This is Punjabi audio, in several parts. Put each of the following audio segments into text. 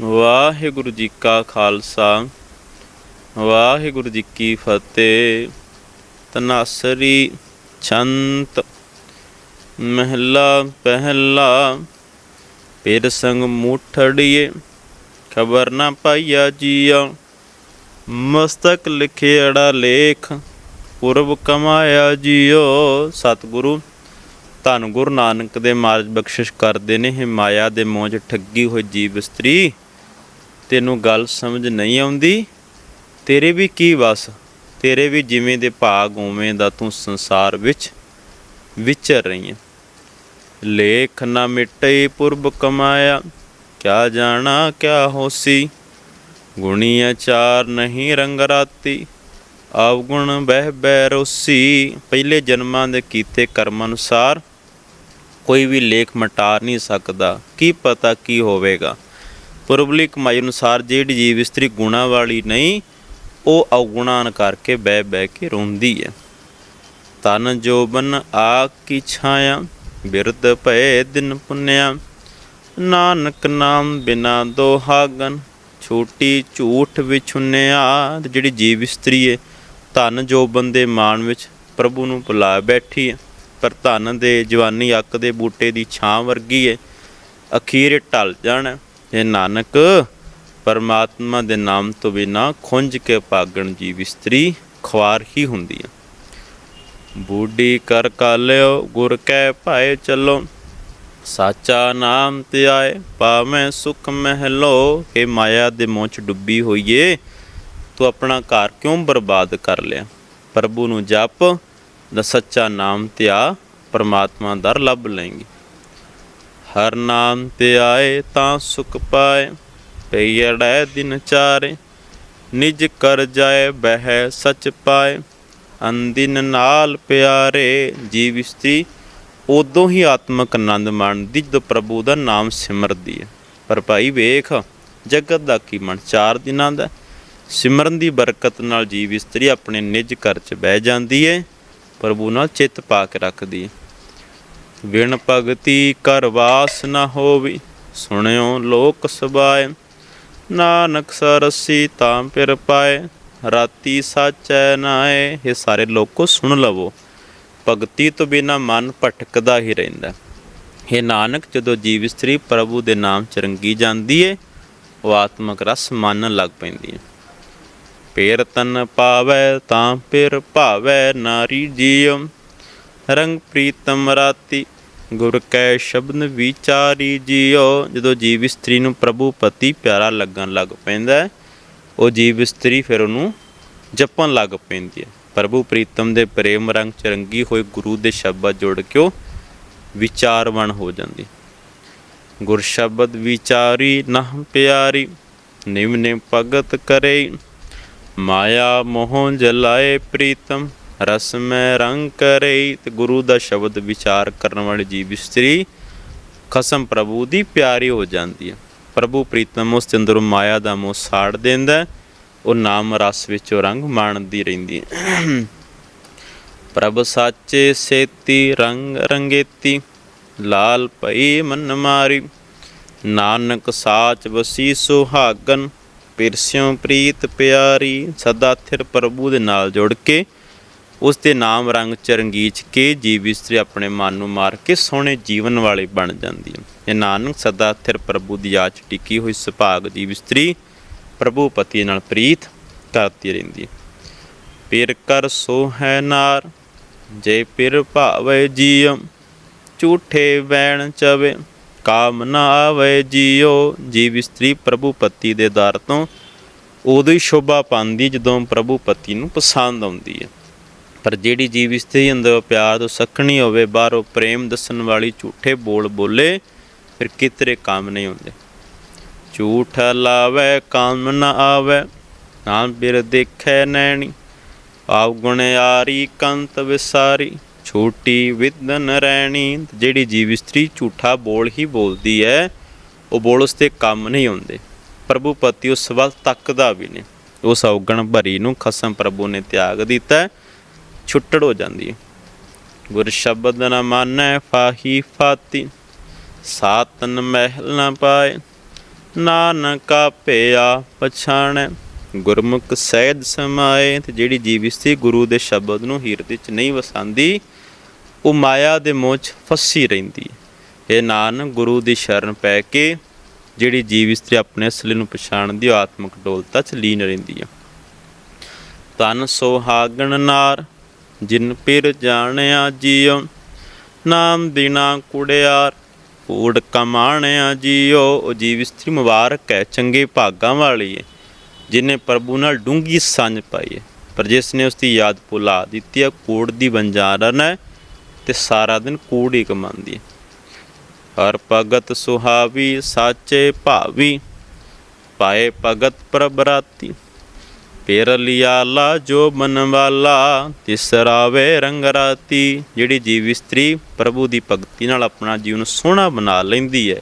ਵਾਹਿਗੁਰੂ ਜੀ ਕਾ ਖਾਲਸਾ, ਵਾਹਿਗੁਰੂ ਜੀ ਕੀ ਫਤਿਹ। ਤਨਾਸਰੀ ਛੰਤ, ਮਹਿਲਾ ਪਹਿਲਾ ਪੇਰ ਸੰਗ ਮੂਠੜੀਏ, ਖਬਰ ਨਾ ਪਾਈਆ ਜੀਆ। ਮਸਤਕ ਲਿਖਿਆੜਾ ਲੇਖ, ਪੁਰਬ ਕਮਾਇਆ ਜੀਓ। ਸਤਿਗੁਰੂ, ਧੰਨ ਗੁਰੂ ਨਾਨਕ ਦੇ ਮਾਰਜ ਬਖਸ਼ਿਸ਼ ਕਰਦੇ ਨੇ, ਇਹ ਮਾਇਆ ਦੇ ਮੋਹ 'ਚ ਠੱਗੀ ਹੋਈ ਜੀਵ ਇਸਤਰੀ ਤੈਨੂੰ ਗੱਲ ਸਮਝ ਨਹੀਂ ਆਉਂਦੀ? ਤੇਰੇ ਵੀ ਕੀ ਵਸ? ਤੇਰੇ ਵੀ ਜਿਵੇਂ ਦੇ ਭਾਗ ਉਵੇਂ ਦਾ ਤੂੰ ਸੰਸਾਰ ਵਿੱਚ ਵਿਚਰ ਰਹੀ ਹੈ ਲੇਖ ਨਾ ਮਿਟਈ ਪੁਰਬ ਕਮਾਇਆ, ਕਿਆ ਜਾਣਾ, ਕਿਆ ਹੋਸੀ? ਗੁਣੀ ਆਚਾਰ ਨਹੀਂ ਰੰਗ ਰਾਤੀ, ਆਵਗੁਣ ਬਹਿ ਬਹਿ ਰੋਸੀ। ਪਹਿਲੇ ਜਨਮਾਂ ਦੇ ਕੀਤੇ ਕਰਮ ਅਨੁਸਾਰ ਕੋਈ ਵੀ ਲੇਖ ਮਟਾ ਨਹੀਂ ਸਕਦਾ। ਕੀ ਪਤਾ ਕੀ ਹੋਵੇਗਾ? ਪੁਰਬਲੀ ਕਮਾਈ ਅਨੁਸਾਰ ਜਿਹੜੀ ਜੀਵ ਇਸਤਰੀ ਗੁਣਾ ਵਾਲੀ ਨਹੀਂ, ਉਹ ਅਵਗੁਣਾਨ ਕਰਕੇ ਬਹਿ ਬਹਿ ਕੇ ਰੋਂਦੀ ਹੈ। ਤਨ ਜੋਬਨ ਆ ਕੀ ਛਾਇਆ, ਬਿਰਧ ਭਏ ਦਿਨ ਪੁੰਨਿਆ। ਨਾਨਕ ਨਾਮ ਬਿਨਾ ਦੋਹਾਗਨ ਛੋਟੀ ਝੂਠ ਵਿਛੁੰਨਿਆ। ਜਿਹੜੀ ਜੀਵ ਇਸਤਰੀ ਹੈ, ਧਨ ਜੋਬਨ ਦੇ ਮਾਣ ਵਿੱਚ ਪ੍ਰਭੂ ਨੂੰ ਭੁਲਾ ਬੈਠੀ ਹੈ। ਪਰ ਧਨ ਦੇ ਜਵਾਨੀ ਅੱਕ ਦੇ ਬੂਟੇ ਦੀ ਛਾਂ ਵਰਗੀ ਹੈ। ਅਖੀਰ ਢਲ ਜਾਣਾ। ਇਹ ਨਾਨਕ, ਪਰਮਾਤਮਾ ਦੇ ਨਾਮ ਤੋਂ ਬਿਨਾ ਖੁੰਝ ਕੇ ਪਾਗਣ ਜੀ ਇਸਤਰੀ ਖੁਆਰ ਹੀ ਹੁੰਦੀ ਹੈ ਬੂਢੀ ਕਰ ਕਾਲਿਓ, ਗੁਰ ਕੈ ਭਾਏ ਚੱਲੋ। ਸਾਚਾ ਨਾਮ ਤੇ ਆਏ ਪਾਵੇਂ ਸੁਖ ਮਹਿਲੋ। ਇਹ ਮਾਇਆ ਦੇ ਮੋਹ ਚ ਡੁੱਬੀ ਹੋਈਏ, ਤੂੰ ਆਪਣਾ ਘਰ ਕਿਉਂ ਬਰਬਾਦ ਕਰ ਲਿਆ? ਪ੍ਰਭੂ ਨੂੰ ਜਪ, ਦਾ ਸੱਚਾ ਨਾਮ ਤੇ ਆ, ਪਰਮਾਤਮਾ ਦਰ ਲੱਭ ਲਏਂਗੇ। ਹਰ ਨਾਮ ਤੇ ਆਏ ਤਾਂ ਸੁਖ ਪਾਏ ਪਈੜੈ ਦਿਨ ਚਾਰੇ, ਨਿਜ ਕਰ ਜਾਏ ਬਹਿ ਸਚ ਪਾਏ। ਅੰਦਿਨ ਨਾਲ ਪਿਆਰੇ ਜੀਵ ਇਸਤਰੀ, ਉਦੋਂ ਹੀ ਆਤਮਕ ਆਨੰਦ ਮਾਣਦੀ ਜਦੋਂ ਪ੍ਰਭੂ ਦਾ ਨਾਮ ਸਿਮਰਦੀ ਹੈ ਪਰ ਭਾਈ ਵੇਖ, ਜਗਤ ਦਾ ਕੀ ਮਨ ਚਾਰ ਦਿਨਾਂ ਦਾ ਸਿਮਰਨ ਦੀ ਬਰਕਤ ਨਾਲ ਜੀਵ ਇਸਤਰੀ ਆਪਣੇ ਨਿਜ ਘਰ 'ਚ ਬਹਿ ਜਾਂਦੀ ਹੈ ਪ੍ਰਭੂ ਨਾਲ ਚਿੱਤ ਪਾ ਕੇ ਰੱਖਦੀ ਹੈ ਵਿਣ ਭਗਤੀ ਕਰ ਵਾਸ ਨਾ ਹੋਵੀ, ਸੁਣਿਓ ਲੋਕ ਸਬਾਏ। ਨਾਨਕ ਸਰਸੀ ਤਾਂ ਪਿਰ ਪਾਏ, ਰਾਤੀ ਸਾਚੈ ਨਾਏ। ਇਹ ਸਾਰੇ ਲੋਕੋ ਸੁਣ ਲਵੋ, ਭਗਤੀ ਤੋਂ ਬਿਨਾ ਮਨ ਭਟਕਦਾ ਹੀ ਰਹਿੰਦਾ। ਇਹ ਨਾਨਕ, ਜਦੋਂ ਜੀਵ ਇਸਤਰੀ ਪ੍ਰਭੂ ਦੇ ਨਾਮ ਚ ਰੰਗੀ ਜਾਂਦੀ ਏ, ਉਹ ਆਤਮਕ ਰਸ ਮੰਨਣ ਲੱਗ ਪੈਂਦੀ ਹੈ ਪੇਰ ਤਨ ਪਾਵੈ ਤਾਂ ਪਿਰ ਭਾਵੈ, ਨਾਰੀ ਜੀਵ ਰੰਗ ਪ੍ਰੀਤਮ ਰਾਤੀ, ਗੁਰ ਕੈ ਸ਼ਬਦ ਵਿਚਾਰੀ ਜੀਓ। ਜਦੋਂ ਜੀਵ ਇਸਤਰੀ ਨੂੰ ਪ੍ਰਭੂ ਪਤੀ ਪਿਆਰਾ ਲੱਗਣ ਲੱਗ ਪੈਂਦਾ ਉਹ ਜੀਵ ਇਸਤਰੀ ਫਿਰ ਉਹਨੂੰ ਜਪਣ ਲੱਗ ਪੈਂਦੀ ਹੈ। ਪ੍ਰਭੂ ਪ੍ਰੀਤਮ ਦੇ ਪ੍ਰੇਮ ਰੰਗ ਚ ਰੰਗੀ ਹੋਏ ਗੁਰੂ ਦੇ ਸ਼ਬਦ ਜੁੜ ਕੇ ਉਹ ਵਿਚਾਰਵਣ ਹੋ ਜਾਂਦੀ। ਗੁਰ ਸ਼ਬਦ ਵਿਚਾਰੀ, ਨਾਮ ਪਿਆਰੀ ਨਿਮ ਨਿਮ ਭਗਤ ਕਰੇ ਮਾਇਆ ਮੋਹ ਜਲਾਏ ਪ੍ਰੀਤਮ। ਰਸ ਮੈਂ ਰੰਗ ਕਰੇ, ਤੇ ਗੁਰੂ ਦਾ ਸ਼ਬਦ ਵਿਚਾਰ ਕਰਨ ਵਾਲੀ ਜੀਵ ਇਸਤਰੀ ਖਸਮ ਪ੍ਰਭੂ ਦੀ ਪਿਆਰੀ ਹੋ ਜਾਂਦੀ ਹੈ। ਪ੍ਰਭੂ ਪ੍ਰੀਤਮ ਉਸ ਦੇ ਅੰਦਰੋਂ ਮਾਇਆ ਦਾ ਮੋਹ ਸਾੜ ਦਿੰਦਾ ਉਹ ਨਾਮ ਰਸ ਵਿੱਚ ਰੰਗ ਮਾਣਦੀ ਰਹਿੰਦੀ ਹੈ। ਪ੍ਰਭ ਸਾਚੇ ਸੇਤੀ ਰੰਗ ਰੰਗੇਤੀ, ਲਾਲ ਪਈ ਮਨ ਮਾਰੀ, ਨਾਨਕ ਸਾਚ ਵਸੀ ਸੁਹਾਗਨ ਪਿਰਸਿਓ ਪ੍ਰੀਤ ਪਿਆਰੀ, ਸਦਾ ਥਿਰ ਪ੍ਰਭੂ ਦੇ ਨਾਲ ਜੁੜ ਕੇ ਉਸ ਦੇ ਨਾਮ ਰੰਗ ਚ ਕੇ ਜੀਵ ਇਸਤਰੀ ਆਪਣੇ ਮਨ ਨੂੰ ਮਾਰ ਕੇ ਸੋਹਣੇ ਜੀਵਨ ਵਾਲੀ ਬਣ ਜਾਂਦੀ ਹੈ। ਇਹ ਨਾਨਕ ਸਦਾ ਥਿਰ ਪ੍ਰਭੂ ਦੀ ਯਾਦ 'ਚ ਟਿਕੀ ਹੋਈ ਸੁਭਾਗ ਜੀਵ ਇਸਤਰੀ ਪ੍ਰਭੂ ਪਤੀ ਨਾਲ ਪ੍ਰੀਤ ਕਰਦੀ ਰਹਿੰਦੀ ਪਿਰ ਕਰ ਸੋ ਹੈ ਨਾਰ, ਜੇ ਪਿਰ ਭਾਵੇ ਜੀਵ, ਝੂਠੇ ਵੈਣ ਚਵੇ, ਕਾਮ ਨਾ ਆਵੇ ਜੀਓ ਜੀਵ ਇਸਤਰੀ ਪ੍ਰਭੂ ਪਤੀ ਦੇ ਦਰ ਤੋਂ ਉਦੋਂ ਹੀ ਸ਼ੋਭਾ ਪਾਉਂਦੀ ਜਦੋਂ ਪ੍ਰਭੂ ਪਤੀ ਨੂੰ ਪਸੰਦ ਆਉਂਦੀ ਹੈ। ਪਰ ਜਿਹੜੀ ਜੀਵ ਇਸਤਰੀ ਅੰਦਰ ਪਿਆਰ ਤੋਂ ਸਖਣੀ ਹੋਵੇ, ਬਾਹਰੋਂ ਪ੍ਰੇਮ ਦੱਸਣ ਵਾਲੀ ਝੂਠੇ ਬੋਲ ਬੋਲੇ, ਫਿਰ ਕਿਤਰੇ ਕੰਮ ਨਹੀਂ ਹੁੰਦੇ। ਝੂਠ ਲਾਵੇ, ਕੰਮ ਨਾ ਆਵੇ ਨਾ ਬਿਰ ਦੇਖੈ ਨੈਣੀ, ਆਪ ਗੁਣਿਆਰੀ ਕੰਤ ਵਿਸਾਰੀ, ਛੋਟੀ ਵਿਦਨ ਰਹਿਣੀ ਜਿਹੜੀ ਜੀਵ ਇਸਤਰੀ ਝੂਠਾ ਬੋਲ ਹੀ ਬੋਲਦੀ ਹੈ, ਉਹ ਬੋਲ ਉਸ ਤੇ ਕੰਮ ਨਹੀਂ ਹੁੰਦੇ। ਪ੍ਰਭੂ ਪਤੀ ਉਸ ਵੱਲ ਤੱਕਦਾ ਵੀ ਨਹੀਂ। ਉਸ ਔਗਣ ਭਰੀ ਨੂੰ ਖਸਮ ਪ੍ਰਭੂ ਨੇ ਤਿਆਗ ਦਿੱਤਾ ਛੁੱਟੜ ਹੋ ਜਾਂਦੀ ਹੈ। ਗੁਰ ਸ਼ਬਦ ਨ ਮਾਨੈ, ਫਾਹੀ ਫਾਤੀ, ਸਾਤਨ ਮਹਿਲ ਨ ਪਾਏ, ਨਾਨਕਾ ਭਿਆ ਪਛਾਣੈ, ਗੁਰਮੁਖ ਸਹਿਜ ਸਮਾਏ। ਤੇ ਜਿਹੜੀ ਜੀਵ ਇਸਤਰੀ ਗੁਰੂ ਦੇ ਸ਼ਬਦ ਨੂੰ ਹਿਰਦੇ 'ਚ ਨਹੀਂ ਵਸਾਂਦੀ, ਉਹ ਮਾਇਆ ਦੇ ਮੋਹ 'ਚ ਫਸੀ ਰਹਿੰਦੀ ਹੈ। ਇਹ ਨਾਨਕ, ਗੁਰੂ ਦੀ ਸ਼ਰਨ ਪੈ ਕੇ ਜਿਹੜੀ ਜੀਵ ਇਸਤਰੀ ਆਪਣੇ ਅਸਲੀ ਨੂੰ ਪਛਾਣਦੀ, ਉਹ ਆਤਮਿਕ ਡੋਲਤਾ 'ਚ ਲੀਨ ਰਹਿੰਦੀ ਹੈ। ਤਨ ਸੁਹਾਗਣ ਨਾਰ ਜਿਨ ਪਿਰ ਜਾਣਿਆ ਜੀਉ, ਨਾਮ ਬਿਨਾ ਕੁੜਿਆਰ ਕੂੜ ਕਮਾਣਿਆ ਜੀਉ ਉਹ ਜੀਵ ਇਸਤਰੀ ਮੁਬਾਰਕ ਹੈ ਚੰਗੇ ਭਾਗਾਂ ਵਾਲੀ ਹੈ ਜਿਨੇ ਪ੍ਰਭੂ ਨਾਲ ਡੂੰਗੀ ਸਾਂਝ ਪਾਈ ਹੈ ਪਰ ਜਿਸ ਨੇ ਉਸ ਦੀ ਯਾਦ ਭੁਲਾ ਦਿੱਤੀ ਹੈ, ਕੂੜ ਦੀ ਬੰਜਾਰਨ ਹੈ ਤੇ ਸਾਰਾ ਦਿਨ ਕੂੜ ਹੀ ਕਮਾਉਂਦੀ ਹੈ। ਹਰ ਭਗਤ ਸੁਹਾਵੀ, ਸਾਚੇ ਭਾਵੀ, ਪਾਏ ਭਗਤ ਪ੍ਰਬਰਾਤੀ ਪੇਰ ਲਿਆ ਲਾ ਜੋ ਮਨ ਤਿਸਰਾਵੇ ਰੰਗ ਰਾਤੀ ਜਿਹੜੀ ਜੀਵ ਇਸਤਰੀ ਪ੍ਰਭੂ ਦੀ ਭਗਤੀ ਨਾਲ ਆਪਣਾ ਜੀਵਨ ਸੋਹਣਾ ਬਣਾ ਲੈਂਦੀ ਹੈ,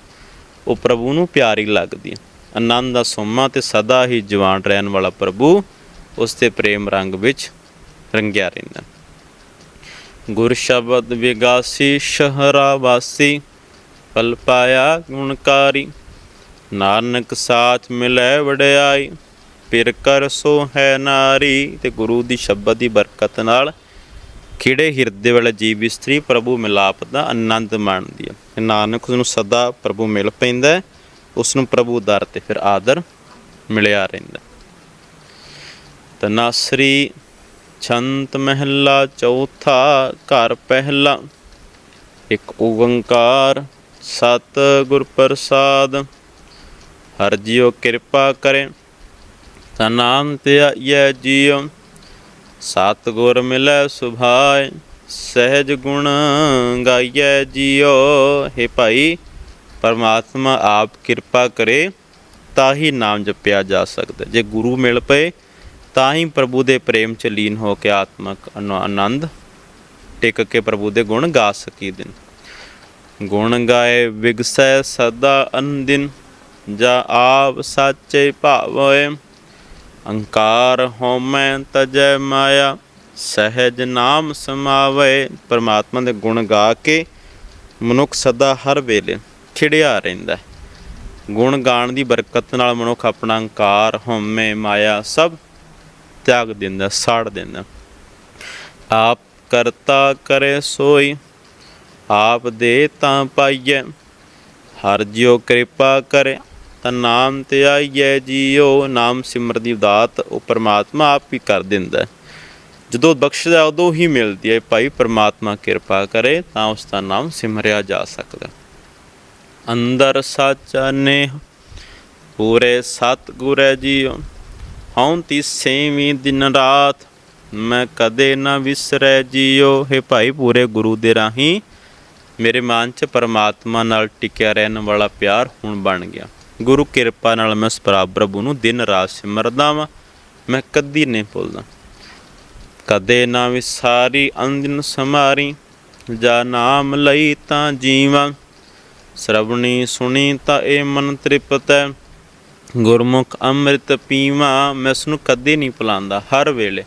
ਉਹ ਪ੍ਰਭੂ ਨੂੰ ਪਿਆਰੀ ਲੱਗਦੀ ਹੈ। ਆਨੰਦ ਦਾ ਸੋਮਾ ਤੇ ਸਦਾ ਹੀ ਜਵਾਨ ਰਹਿਣ ਵਾਲਾ ਪ੍ਰਭੂ ਉਸ ਦੇ ਪ੍ਰੇਮ ਰੰਗ ਵਿੱਚ ਰੰਗਿਆ ਰਹਿੰਦਾ ਗੁਰ ਸ਼ਬਦ ਵਿਗਾਸੀ, ਸ਼ਹਰਾ ਵਾਸੀ ਪਲ ਪਾਇਆ ਗੁਣਕਾਰੀ, ਨਾਨਕ ਸਾਥ ਮਿਲੈ ਵਡਿਆਈ ਪਿਰ ਕਰ ਸੋ ਹੈ ਨਾਰੀ ਤੇ ਗੁਰੂ ਦੀ ਸ਼ਬਦ ਦੀ ਬਰਕਤ ਨਾਲ ਖਿੜੇ ਹਿਰਦੇ ਵਾਲਾ ਜੀਵ ਇਸਤਰੀ ਪ੍ਰਭੂ ਮਿਲਾਪ ਦਾ ਆਨੰਦ ਮਾਣਦੀ ਹੈ ਨਾਨਕ ਉਸ ਨੂੰ ਸਦਾ ਪ੍ਰਭੂ ਮਿਲ ਪੈਂਦਾ ਹੈ, ਉਸ ਨੂੰ ਪ੍ਰਭੂ ਦਰ ਤੇ ਫਿਰ ਆਦਰ ਮਿਲਿਆ ਰਹਿੰਦਾ ਤਨਾਸਰੀ ਛੰਤ ਮਹਿਲਾ ਚੌਥਾ ਘਰ ਪਹਿਲਾ ਇੱਕ ਓੰਕਾਰ ਸਤ ਗੁਰ ਪ੍ਰਸਾਦ ਹਰ ਜੀਓ ਕਿਰਪਾ ਕਰੇ। ਤਾ ਨਾਮ ਜੀਉ। ਸਤ ਮਿਲੈ ਸੁਭਾਏ ਸਹਿਜ ਗੁਣ ਗਾਈਐ ਜੀਉ। ਹੈ ਭਾਈ, ਪਰਮਾਤਮਾ ਆਪ ਕਿਰਪਾ ਕਰੇ ਤਾਂ ਹੀ ਨਾਮ ਜਪਿਆ ਜਾ ਸਕਦਾ। ਜੇ ਗੁਰੂ ਮਿਲ ਪਏ ਤਾਂ ਹੀ ਪ੍ਰਭੂ ਦੇ ਪ੍ਰੇਮ ਚ ਲੀਨ ਹੋ ਕੇ ਆਤਮਕ ਆਨੰਦ, ਟਿਕ ਕੇ ਪ੍ਰਭੂ ਦੇ ਗੁਣ ਗਾ ਸਕੀ ਦਿਨ। ਗੁਣ ਗਾਏ ਵਿਗਸੈ ਸਦਾ ਅਨਦਿਨ ਜਾ ਆਪ ਸਾਚੇ ਭਾਵੈ ਅੰਕਾਰ ਹਉਮੈ ਤਜੈ ਮਾਇਆ, ਸਹਿਜ ਨਾਮ ਸਮਾਵੇ, ਪਰਮਾਤਮਾ ਦੇ ਗੁਣ ਗਾ ਕੇ ਮਨੁੱਖ ਸਦਾ ਹਰ ਵੇਲੇ ਖਿੜਿਆ ਰਹਿੰਦਾ ਹੈ। ਗੁਣ ਗਾਣ ਦੀ ਬਰਕਤ ਨਾਲ ਮਨੁੱਖ ਆਪਣਾ ਅੰਕਾਰ, ਹਉਮੈ, ਮਾਇਆ ਸਭ ਤਿਆਗ ਦਿੰਦਾ, ਸਾੜ ਦਿੰਦਾ। ਆਪ ਕਰਤਾ ਕਰੇ ਸੋਈ, ਆਪ ਦੇ ਤਾਂ ਪਾਈਐ, ਹਰ ਜਿਉ ਕਿਰਪਾ ਕਰੇ। ਤਾਂ ਨਾਮ ਤੇ ਆਈਐ ਜੀਓ, ਨਾਮ ਸਿਮਰ ਦੀ ਦਾਤ ਉਹ ਪਰਮਾਤਮਾ ਆਪ ਹੀ ਕਰ ਦਿੰਦਾ। ਜਦੋਂ ਬਖਸ਼ਦਾ ਉਦੋਂ ਹੀ ਮਿਲਦੀ ਹੈ, ਭਾਈ ਪਰਮਾਤਮਾ ਕਿਰਪਾ ਕਰੇ ਤਾਂ ਉਸ ਦਾ ਨਾਮ ਸਿਮਰਿਆ ਜਾ ਸਕਦਾ। ਅੰਦਰ ਸਾਚਾ ਨੇਹ, ਪੂਰੇ ਸਤ ਗੁਰੈ ਜੀਓ। ਹਉ ਤੀ ਦਿਨ ਰਾਤ, ਮੈਂ ਕਦੇ ਨਾ ਵਿਸਰੈ ਜੀਓ। ਹੈ ਭਾਈ, ਪੂਰੇ ਗੁਰੂ ਦੇ ਰਾਹੀਂ ਮੇਰੇ ਮਨ 'ਚ ਪਰਮਾਤਮਾ ਨਾਲ ਟਿਕਿਆ ਰਹਿਣ ਵਾਲਾ ਪਿਆਰ ਹੁਣ ਬਣ ਗਿਆ। ਗੁਰੂ ਕਿਰਪਾ ਨਾਲ ਮੈਂ ਉਸ ਪ੍ਰਭੂ ਨੂੰ ਦਿਨ ਰਾਤ ਸਿਮਰਦਾ ਵਾਂ। ਮੈਂ ਕਦੀ ਨਹੀਂ ਭੁੱਲਦਾ। ਕਦੇ ਨਾ ਵਿਸਾਰੀ ਅੰਦਿਨ ਸਮਾਰੀ ਜਾ ਨਾਮ ਲਈ ਤਾਂ ਜੀਵਾਂ। ਸਰਵਣੀ ਸੁਣੀ ਤਾਂ ਇਹ ਮਨ ਤ੍ਰਿਪਤ। ਹੈ ਗੁਰਮੁਖ ਅੰਮ੍ਰਿਤ ਪੀਵਾਂ। ਮੈਂ ਉਸ ਨੂੰ ਕਦੇ ਨਹੀਂ ਭੁਲਾਉਂਦਾ। ਹਰ ਵੇਲੇ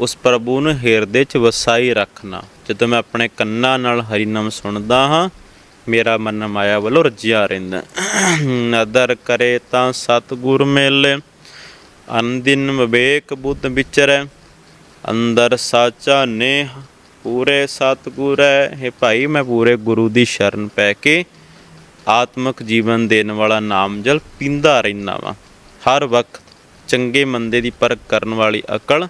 ਉਸ ਪ੍ਰਭੂ ਨੂੰ ਹਿਰਦੇ 'ਚ ਵਸਾਈ ਰੱਖਣਾ। ਜਦੋਂ ਮੈਂ ਆਪਣੇ ਕੰਨਾਂ ਨਾਲ ਹਰੀ ਨਾਮ ਸੁਣਦਾ ਹਾਂ ਮੇਰਾ ਮਨ ਮਾਇਆ ਵੱਲੋਂ ਰੱਜਿਆ ਰਹਿੰਦਾ ਨਦਰ ਕਰੇ ਤਾਂ ਸਤਿਗੁਰ ਮੇਲੇ। ਅਨਦਿਨ ਵਿਵੇਕ ਬੁੱਧ ਵਿਚਰੈ। ਅੰਦਰ ਸਾਚਾ ਨੇਹ ਪੂਰੇ ਸਤਿਗੁਰ ਹੈ। ਹੈ ਭਾਈ, ਮੈਂ ਪੂਰੇ ਗੁਰੂ ਦੀ ਸ਼ਰਨ ਪੈ ਕੇ ਆਤਮਿਕ ਜੀਵਨ ਦੇਣ ਵਾਲਾ ਨਾਮ ਜਲ ਪੀਂਦਾ ਰਹਿਣਾ ਵਾਂ। ਹਰ ਵਕਤ ਚੰਗੇ ਮੰਦੇ ਦੀ ਪਰਖ ਕਰਨ ਵਾਲੀ ਅਕਲ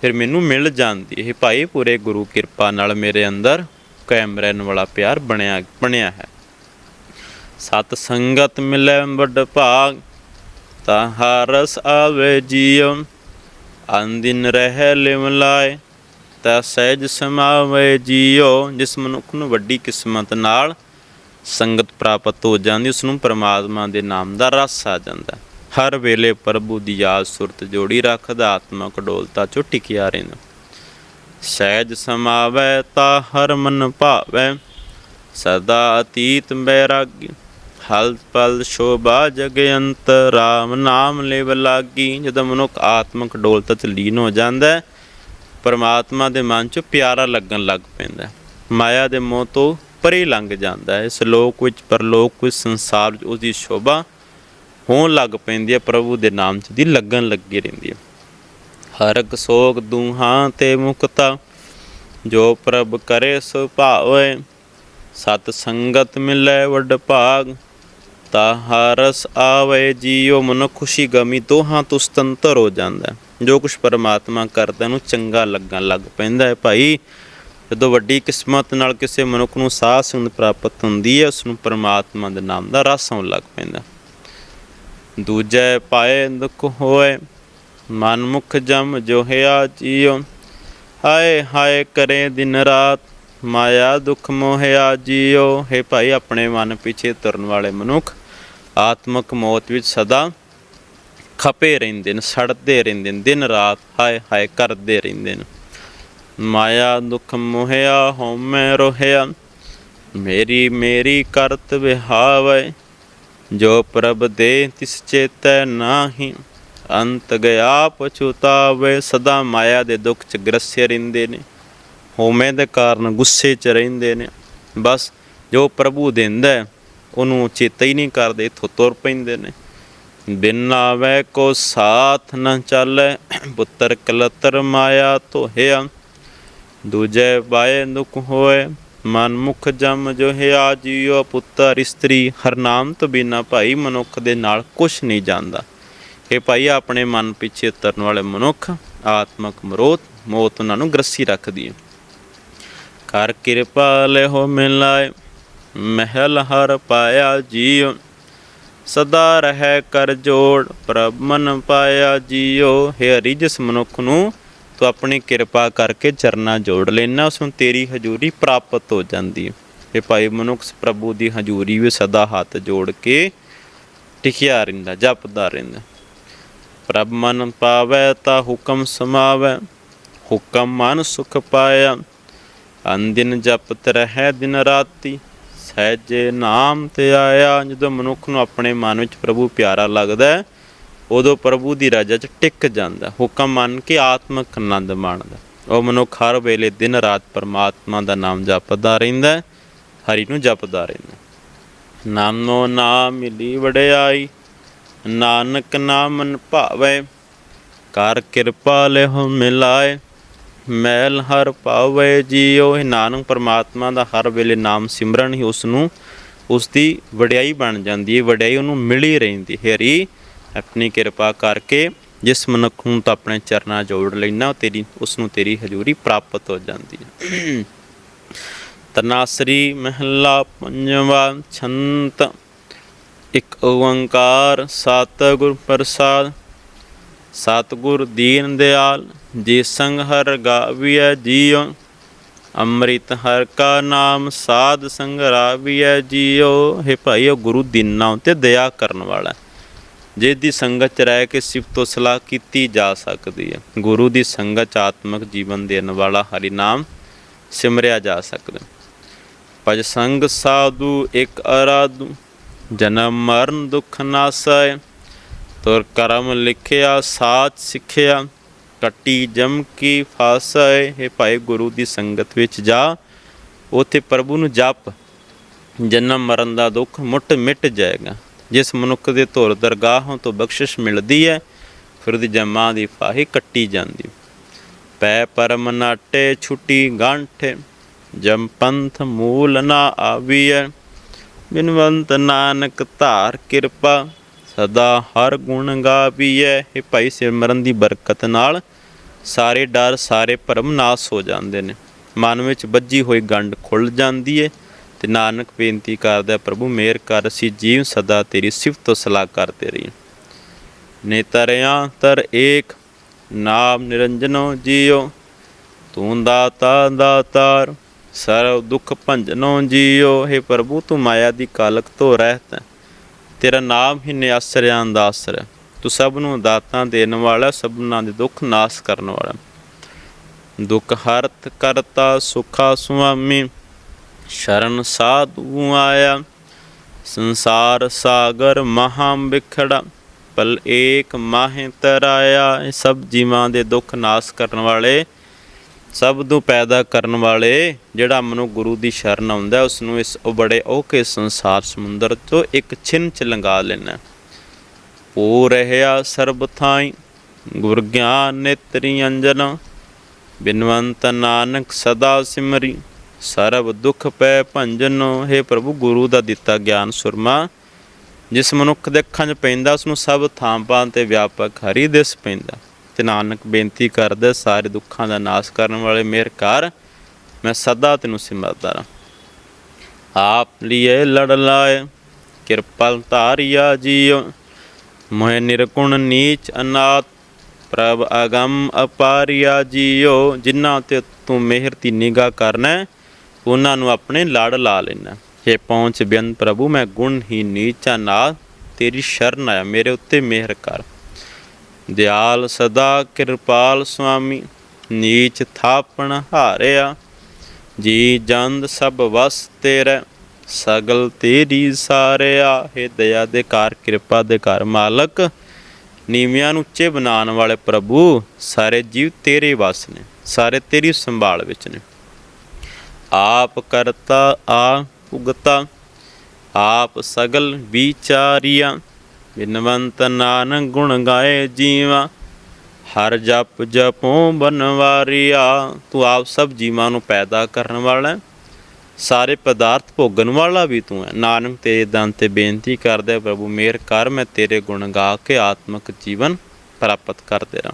ਫਿਰ ਮੈਨੂੰ ਮਿਲ ਜਾਂਦੀ ਹੈ ਭਾਈ, ਪੂਰੇ ਗੁਰੂ ਕਿਰਪਾ ਨਾਲ ਮੇਰੇ ਅੰਦਰ ਕਾਇਮ ਵਾਲਾ ਪਿਆਰ ਬਣਿਆ ਬਣਿਆ ਹੈ। ਸਤ ਸੰਗਤ ਮਿਲੇ ਵੱਡ ਭਾਗ, ਤਾਂ ਹਰਸ ਆਵੇ ਜੀਉ। ਅੰਦਿਨ ਰਹਿ ਲਿਵ ਲਾਏ, ਤਾਂ ਸਹਿਜ ਸਮਾਵੇ ਜੀਉ। ਜਿਸ ਮਨੁੱਖ ਨੂੰ ਵੱਡੀ ਕਿਸਮਤ ਨਾਲ ਸੰਗਤ ਪ੍ਰਾਪਤ ਹੋ ਜਾਂਦੀ ਉਸ ਨੂੰ ਪ੍ਰਮਾਤਮਾ ਦੇ ਨਾਮ ਦਾ ਰਸ ਆ ਜਾਂਦਾ। ਹਰ ਵੇਲੇ ਪ੍ਰਭੂ ਦੀ ਯਾਦ ਸੁਰਤ ਜੋੜੀ ਰੱਖਦਾ ਆਤਮਕ ਡੋਲਤਾ ਚੋ ਟਿਕਿਆ ਰਹਿੰਦਾ। ਸਹਿਜ ਸਮਾਵੈ ਤਾ ਹਰ ਮਨ ਭਾਵੈ ਸਦਾ ਅਤੀਤ ਬੈਰਾਗੀ ਹਲ ਪਲ ਸ਼ੋਭਾ ਜਗ ਅੰਤ ਰਾਮ ਨਾਮ ਲਿਵ ਲਾਗੀ ਜਦੋਂ ਮਨੁੱਖ ਆਤਮਕ ਡੋਲਤਾ ਚ ਲੀਨ ਹੋ ਜਾਂਦਾ ਹੈ, ਪਰਮਾਤਮਾ ਦੇ ਮਨ ਚ ਪਿਆਰਾ ਲੱਗਣ ਲੱਗ ਪੈਂਦਾ ਹੈ। ਮਾਇਆ ਦੇ ਮੋਹ ਤੋਂ ਪਰੇ ਲੰਘ ਜਾਂਦਾ ਹੈ ਸ਼ਲੋਕ ਵਿੱਚ ਪਰਲੋਕ ਵਿੱਚ ਸੰਸਾਰ ਵਿੱਚ ਉਹਦੀ ਸ਼ੋਭਾ ਹੋਣ ਲੱਗ ਪੈਂਦੀ ਹੈ ਪ੍ਰਭੂ ਦੇ ਨਾਮ 'ਚ ਦੀ ਲੱਗਣ ਲੱਗੀ ਰਹਿੰਦੀ ਹੈ ਹਰਕ ਸੋਗ ਦੂਹਾਂ ਤੇ ਮੁਕਤਾ, ਜੋ ਪ੍ਰਭ ਕਰੇ ਸੋ ਭਾਵੇ। ਸਤ ਸੰਗਤ ਮਿਲੇ ਵੱਡ ਭਾਗ, ਤਾ ਹਰਸ ਆਵੇ ਜੀਉ ਮਨ ਖੁਸ਼ੀ ਗਮੀ, ਦੋਹਾਂ ਤੋਂ ਹੋ ਜਾਂਦਾ। ਜੋ ਕੁਛ ਪਰਮਾਤਮਾ ਕਰਦਾ ਨੂੰ ਚੰਗਾ ਲੱਗਣ ਲੱਗ ਪੈਂਦਾ ਹੈ ਭਾਈ। ਜਦੋਂ ਵੱਡੀ ਕਿਸਮਤ ਨਾਲ ਕਿਸੇ ਮਨੁੱਖ ਨੂੰ ਸਾਹ ਸੁਣ ਪ੍ਰਾਪਤ ਹੁੰਦੀ ਹੈ ਉਸ ਨੂੰ ਪਰਮਾਤਮਾ ਦੇ ਨਾਮ ਦਾ ਰਸ ਆਉਣ ਲੱਗ ਪੈਂਦਾ। ਦੂਜੇ ਪਾਏ ਦੁੱਖ ਹੋਏ ਮਨ ਮੁਖ ਜਮ ਜੋ ਜੀਉ। ਹਾਏ ਹਾਏ ਕਰੇ ਦਿਨ ਰਾਤ, ਮਾਇਆ ਦੁਖ ਮੋਹਿਆ ਜੀਉ। ਹੈ ਭਾਈ ਆਪਣੇ ਮਨ ਪਿੱਛੇ ਤੁਰਨ ਵਾਲੇ ਮਨੁੱਖ, ਆਤਮਕ ਮੌਤ ਵਿੱਚ ਸਦਾ ਖਪੇ ਰਹਿੰਦੇ ਨੇ, ਸੜਦੇ ਰਹਿੰਦੇ ਨੇ, ਦਿਨ ਰਾਤ ਹਾਏ ਹਾਏ ਕਰਦੇ ਰਹਿੰਦੇ ਨੇ। ਮਾਇਆ ਦੁਖ ਮੋਹਿਆ ਹਉਮੈ ਰੋਹਿਆ, ਮੇਰੀ ਮੇਰੀ ਕਰਤ ਵਿਹਾਵੇ। ਜੋ ਪ੍ਰਭ ਦੇ ਤਿਸ ਚੇਤੈ ਨਾਹੀ ਅੰਤ ਗਿਆ ਪਛੁਤਾਵੇ ਸਦਾ ਮਾਇਆ ਦੇ ਦੁੱਖ ਚ ਗ੍ਰਸਿਆ ਰਹਿੰਦੇ ਨੇ। ਹੋਮੇ ਦੇ ਕਾਰਨ ਗੁੱਸੇ ਚ ਰਹਿੰਦੇ ਨੇ। ਬਸ ਜੋ ਪ੍ਰਭੂ ਦਿੰਦਾ ਉਹਨੂੰ ਚੇਤਾ ਹੀ ਨਹੀਂ ਕਰਦੇ, ਇੱਥੋਂ ਤੁਰ ਪੈਂਦੇ ਨੇ। ਬਿਨ ਆਵੈ ਕੋ ਸਾਥ ਨ ਚੱਲੈ, ਪੁੱਤਰ ਕਲਤਰ ਮਾਇਆ ਤੋਹਿਆ ਦੂਜੇ ਬਾਏ ਦੁਖ ਹੋਏ ਮਨ ਮੁਖ ਜਮ ਜੋ ਹਿਆ ਜੀਉ ਪੁੱਤਰ ਇਸਤਰੀ, ਹਰ ਨਾਮ ਤੋਂ ਬਿਨਾ ਭਾਈ ਮਨੁੱਖ ਦੇ ਨਾਲ ਕੁਛ ਨਹੀਂ ਜਾਂਦਾ। ਇਹ ਭਾਈ, ਆਪਣੇ ਮਨ ਪਿੱਛੇ ਉਤਰਨ ਵਾਲੇ ਮਨੁੱਖ ਆਤਮਕ ਮਰੋਤ ਮੌਤ ਉਹਨਾਂ ਨੂੰ ਗ੍ਰਸੀ ਰੱਖਦੀ ਹੈ। ਕਰ ਕਿਰਪਾ ਲੈ ਹੋ ਮਿਲਾਏ, ਮਹਿਲ ਹਰ ਪਾਇਆ ਜੀਉ ਸਦਾ ਰਹਿ ਕਰ ਜੋੜ, ਪ੍ਰਭ ਮਨ ਪਾਇਆ ਜੀਉ ਹੈ ਹਰੀ, ਜਿਸ ਮਨੁੱਖ ਨੂੰ ਤੂੰ ਆਪਣੀ ਕਿਰਪਾ ਕਰਕੇ ਚਰਨਾ ਜੋੜ ਲੈਣਾ ਉਸ ਨੂੰ ਤੇਰੀ ਹਜ਼ੂਰੀ ਪ੍ਰਾਪਤ ਹੋ ਜਾਂਦੀ ਹੈ। ਇਹ ਭਾਈ, ਮਨੁੱਖ ਪ੍ਰਭੂ ਦੀ ਹਜ਼ੂਰੀ ਵਿੱਚ ਸਦਾ ਹੱਥ ਜੋੜ ਕੇ ਟਿਕਿਆ ਰਹਿੰਦਾ, ਜਪਦਾ ਰਹਿੰਦਾ। ਪ੍ਰਭ ਮਨ ਪਾਵੈ, ਤਾ ਹੁਕਮ ਸਮਾਵੈ। ਹੁਕਮ ਮਨ ਸੁਖ ਪਾਇਆ। ਅੰਦਿਨ ਜਪਤ ਰਹਿ ਦਿਨ ਰਾਤੀ। ਸਹਿਜੇ ਨਾਮ ਤੇ ਆਇਆ। ਜਦੋਂ ਮਨੁੱਖ ਨੂੰ ਆਪਣੇ ਮਨ ਵਿੱਚ ਪ੍ਰਭੂ ਪਿਆਰਾ ਲੱਗਦਾ ਉਦੋਂ ਪ੍ਰਭੂ ਦੀ ਰਜਾ 'ਚ ਟਿਕ ਜਾਂਦਾ ਹੁਕਮ ਮੰਨ ਕੇ ਆਤਮਕ ਆਨੰਦ ਮਾਣਦਾ ਉਹ ਮਨੁੱਖ ਹਰ ਵੇਲੇ ਦਿਨ ਰਾਤ ਪਰਮਾਤਮਾ ਦਾ ਨਾਮ ਜਪਦਾ ਰਹਿੰਦਾ ਹਰੀ ਨੂੰ ਜਪਦਾ ਰਹਿੰਦਾ ਨਾਮੋ ਨਾਮ ਮਿਲੀ ਵਡਿਆਈ ਨਾਨਕ ਨਾਮਨ ਭਾਵੇ, ਕਰ ਕਿਰਪਾ ਲਿਹੁ ਮਿਲਾਏ, ਮੈਲ ਹਰ ਪਾਵੇ ਜੀਉ। ਇਹ ਨਾਨਕ, ਪਰਮਾਤਮਾ ਦਾ ਹਰ ਵੇਲੇ ਨਾਮ ਸਿਮਰਨ ਹੀ ਉਸ ਨੂੰ ਉਸ ਦੀ ਵਡਿਆਈ ਬਣ ਜਾਂਦੀ ਹੈ, ਵਡਿਆਈ ਉਹਨੂੰ ਮਿਲੀ ਰਹਿੰਦੀ ਹੈ। ਹਰੀ, ਆਪਣੀ ਕਿਰਪਾ ਕਰਕੇ ਜਿਸ ਮਨੁੱਖ ਨੂੰ ਤਾਂ ਆਪਣੇ ਚਰਨਾਂ ਜੋੜ ਲੈਣਾ ਤੇਰੀ ਉਸ ਨੂੰ ਤੇਰੀ ਹਜ਼ੂਰੀ ਪ੍ਰਾਪਤ ਹੋ ਜਾਂਦੀ ਹੈ। ਤਨਾਸਰੀ ਮਹਿਲਾ ਪੰਜਵਾ ਛੰਤ ਇੱਕ ਓੰਕਾਰ, ਸਤਿਗੁਰ ਪ੍ਰਸਾਦ। ਸਤਿਗੁਰ ਦੀਨ ਦਿਆਲ ਜੀ ਸੰਗ ਹਰ ਗਾਵੀਐ ਜੀਉ। ਅੰਮ੍ਰਿਤ ਹਰ ਕਾ ਨਾਮ, ਸਾਧ ਸੰਗ ਰਾਵੀਐ ਜੀਉ। ਹੈ ਭਾਈ ਗੁਰੂ ਦੀਨਾਂ ਉਤੇ ਦਇਆ ਕਰਨ ਵਾਲਾ ਜਿਸ ਦੀ ਸੰਗਤ ਚ ਰਹਿ ਕੇ ਸਿਫਤੋ ਸਲਾਹ ਕੀਤੀ ਜਾ ਸਕਦੀ ਹੈ। ਗੁਰੂ ਦੀ ਸੰਗਤ 'ਚ ਆਤਮਿਕ ਜੀਵਨ ਦੇਣ ਵਾਲਾ ਹਰੀ ਨਾਮ ਸਿਮਰਿਆ ਜਾ ਸਕਦਾ ਭਜ ਸੰਗ ਸਾਧੂ, ਇਕ ਅਰਾਧੂ। ਜਨਮ ਮਰਨ ਦੁਖ ਨਾਸੈ ਤੁਰ ਕਰਮ ਲਿਖਿਆ, ਸਾਚ ਸਿੱਖਿਆ, ਕੱਟੀ ਜਮ ਕੀ ਫਾਸੈ ਹੈ ਭਾਈ ਗੁਰੂ ਦੀ ਸੰਗਤ ਵਿੱਚ ਜਾ, ਉਥੇ ਪ੍ਰਭੂ ਨੂੰ ਜਪ। ਜਨਮ ਮਰਨ ਦਾ ਦੁੱਖ ਮੁੱਟ ਮਿਟ ਜਾਏਗਾ। ਜਿਸ ਮਨੁੱਖ ਦੇ ਧੁਰ ਦਰਗਾਹੋਂ ਤੋਂ ਬਖਸ਼ਿਸ਼ ਮਿਲਦੀ ਹੈ ਫਿਰ ਉਹਦੀ ਜਮਾਂ ਦੀ ਫਾਹੀ ਕੱਟੀ ਜਾਂਦੀ। ਪੈ ਪਰਮ ਨਾਟੇ ਛੁੱਟੀ ਗਾਂਠੇ, ਜਮ ਪੰਥ ਮੂਲ ਨਾ ਆਵੀਐ ਬਿਨਵੰਤ ਨਾਨਕ ਧਾਰ ਕਿਰਪਾ, ਸਦਾ ਹਰ ਗੁਣ ਗਾਵੀਐ। ਇਹ ਭਾਈ ਸਿਮਰਨ ਦੀ ਬਰਕਤ ਨਾਲ ਸਾਰੇ ਡਰ, ਸਾਰੇ ਭਰਮ ਨਾਸ ਹੋ ਜਾਂਦੇ ਨੇ। ਮਨ ਵਿੱਚ ਵੱਜੀ ਹੋਈ ਗੰਢ ਖੁੱਲ ਜਾਂਦੀ ਏ ਤੇ ਨਾਨਕ ਬੇਨਤੀ ਕਰਦਾ, ਪ੍ਰਭੂ, ਮੇਰ ਕਰ, ਅਸੀਂ ਜੀਵ ਸਦਾ ਤੇਰੀ ਸਿਫਤ ਸਲਾਹ ਕਰਦੇ ਨੇ ਨੇਤਰਿਆਂ ਤਰ ਏਕ, ਨਾਮ ਨਿਰੰਜਨੋ ਜੀਓ। ਤੂੰ ਦਾਤਾ, ਦਾਤਾਰ ਸਰਵ ਦੁੱਖ ਭੰਜਨੋ ਜੀਓ हे ਪ੍ਰਭੂ, ਤੂੰ ਮਾਇਆ ਦੀ ਕਾਲਕ ਤੋਂ। ਰਹਿਤ ਤੇਰਾ ਨਾਮ ਹੀ ਨਿਆਸਰਿਆਂ ਦਾ ਆਸਰ ਤੂੰ ਸਭ ਨੂੰ ਦਾਤਾਂ ਦੇਣ ਵਾਲਾ, ਸਭਨਾਂ ਦੇ ਦੁੱਖ ਨਾਸ ਕਰਨ ਵਾਲਾ। ਦੁੱਖ ਹਰਤ ਕਰਤਾ, ਸੁਖਾ ਸੁਆਮੀ, ਸ਼ਰਨ ਸਾਧੂ ਆਇਆ। ਸੰਸਾਰ ਸਾਗਰ ਮਹਾ ਵਿਖੜਾ, ਪਲ ਏਕ ਮਾਹ ਤਰਾਇਆ। ਇਹ ਸਭ ਜੀਵਾਂ ਦੇ ਦੁੱਖ ਨਾਸ ਕਰਨ ਵਾਲੇ ਸਭ ਨੂੰ ਪੈਦਾ ਕਰਨ ਵਾਲੇ ਜਿਹੜਾ ਮਨੁ ਗੁਰੂ ਦੀ ਸ਼ਰਨ ਆਉਂਦਾ ਉਸ ਨੂੰ ਇਸ ਉਹ ਬੜੇ ਔਖੇ ਸੰਸਾਰ ਸਮੁੰਦਰ ਤੋਂ ਇੱਕ ਛਿਨ ਚ ਲੰਘਾ ਲੈਣਾ ਹੋ ਰਹਿਆ ਸਰਬ ਥਾਈ, ਗੁਰ ਗਿਆਨ ਨੇਤਰੀ ਅੰਜਨ, ਬਿਨਵੰਤ ਨਾਨਕ ਸਦਾ ਸਿਮਰੀ, ਸਰਬ ਦੁਖ ਪੈ ਭੰਜਨ, ਹੈ ਪ੍ਰਭੂ ਗੁਰੂ ਦਾ ਦਿੱਤਾ ਗਿਆਨ ਸੁਰਮਾ। ਜਿਸ ਮਨੁੱਖ ਦੇ ਅੱਖਾਂ 'ਚ ਪੈਂਦਾ ਉਸ ਨੂੰ ਸਭ ਥਾਂਪਾਂ ਤੇ ਵਿਆਪਕ ਹਰੀ ਦਿਸ ਪੈਂਦਾ। ਤੇ ਨਾਨਕ ਬੇਨਤੀ ਕਰਦਾ, ਸਾਰੇ ਦੁੱਖਾਂ ਦਾ ਨਾਸ਼ ਕਰਨ ਵਾਲੇ ਮਿਹਰ ਕਰ, ਮੈਂ ਸਦਾ ਤੈਨੂੰ ਸਿਮਰਦਾ ਰਾਂ ਆਪ ਲਈ ਲੜ ਲਾਏ, ਕਿਰਪਲ ਧਾਰਿਆ ਜੀਉ ਮੋਹਿ ਨਿਰਗੁਣ ਨੀਚ ਅਨਾਥ, ਪ੍ਰਭ ਅਗੰਮ ਅਪਾਰਿਆ ਜੀਉ ਜਿਨ੍ਹਾਂ ਤੇ ਤੂੰ ਮਿਹਰ ਦੀ ਨਿਗਾਹ ਕਰਨਾ, ਉਹਨਾਂ ਨੂੰ ਆਪਣੇ ਲੜ ਲਾ ਲੈਣਾ ਇਹ ਪਹੁੰਚ ਬਿਆਨ ਪ੍ਰਭੂ, ਮੈਂ ਗੁਣ ਹੀ ਨੀਚਾ ਨਾ ਤੇਰੀ ਸ਼ਰਨ ਆਇਆ, ਮੇਰੇ ਉੱਤੇ ਮਿਹਰ ਕਰ। ਦਿਆਲ ਸਦਾ ਕਿਰਪਾਲ ਸੁਆਮੀ, ਨੀਚ ਥਾਪਣ ਹਾਰਿਆ। ਜੀ ਜੰਦ ਸਭ ਵਸ ਤੇਰੇ, ਸਗਲ ਤੇਰੀ ਸਾਰਿਆ। ਹੈ ਦਇਆ ਦੇ ਕਾਰ ਕਿਰਪਾ ਦੇ ਘਰ ਮਾਲਕ, ਨੀਵਿਆਂ ਨੂੰ ਉੱਚੇ ਬਣਾਉਣ ਵਾਲੇ ਪ੍ਰਭੂ, ਸਾਰੇ ਜੀਵ ਤੇਰੇ ਵਸ ਨੇ, ਸਾਰੇ ਤੇਰੀ ਸੰਭਾਲ ਵਿੱਚ ਨੇ। ਆਪ ਕਰਤਾ, ਆ ਉਗਤਾ ਆਪ ਸਗਲ ਵਿਚਾਰੀਆ। ਬਿਨਵੰਤ ਨਾਨਕ ਗੁਣ ਗਾਏ ਜੀਵਾ, ਹਰ ਜਪ ਜਪੋ ਬਨਵਾਰੀਆ, ਤੂੰ ਆਪ ਸਭ ਜੀਵਾਂ ਨੂੰ ਪੈਦਾ ਕਰਨ ਵਾਲਾ ਸਾਰੇ ਪਦਾਰਥ ਭੋਗਣ ਵਾਲਾ ਵੀ ਤੂੰ ਹੈ। ਨਾਨਕ ਤੇਰੇ ਦਾਨ ਤੇ ਬੇਨਤੀ ਕਰਦਾ ਪ੍ਰਭੂ ਮੇਰ ਕਰ, ਮੈਂ ਤੇਰੇ ਗੁਣ ਗਾ ਕੇ ਆਤਮਿਕ ਜੀਵਨ ਪ੍ਰਾਪਤ ਕਰ ਰਾਂ।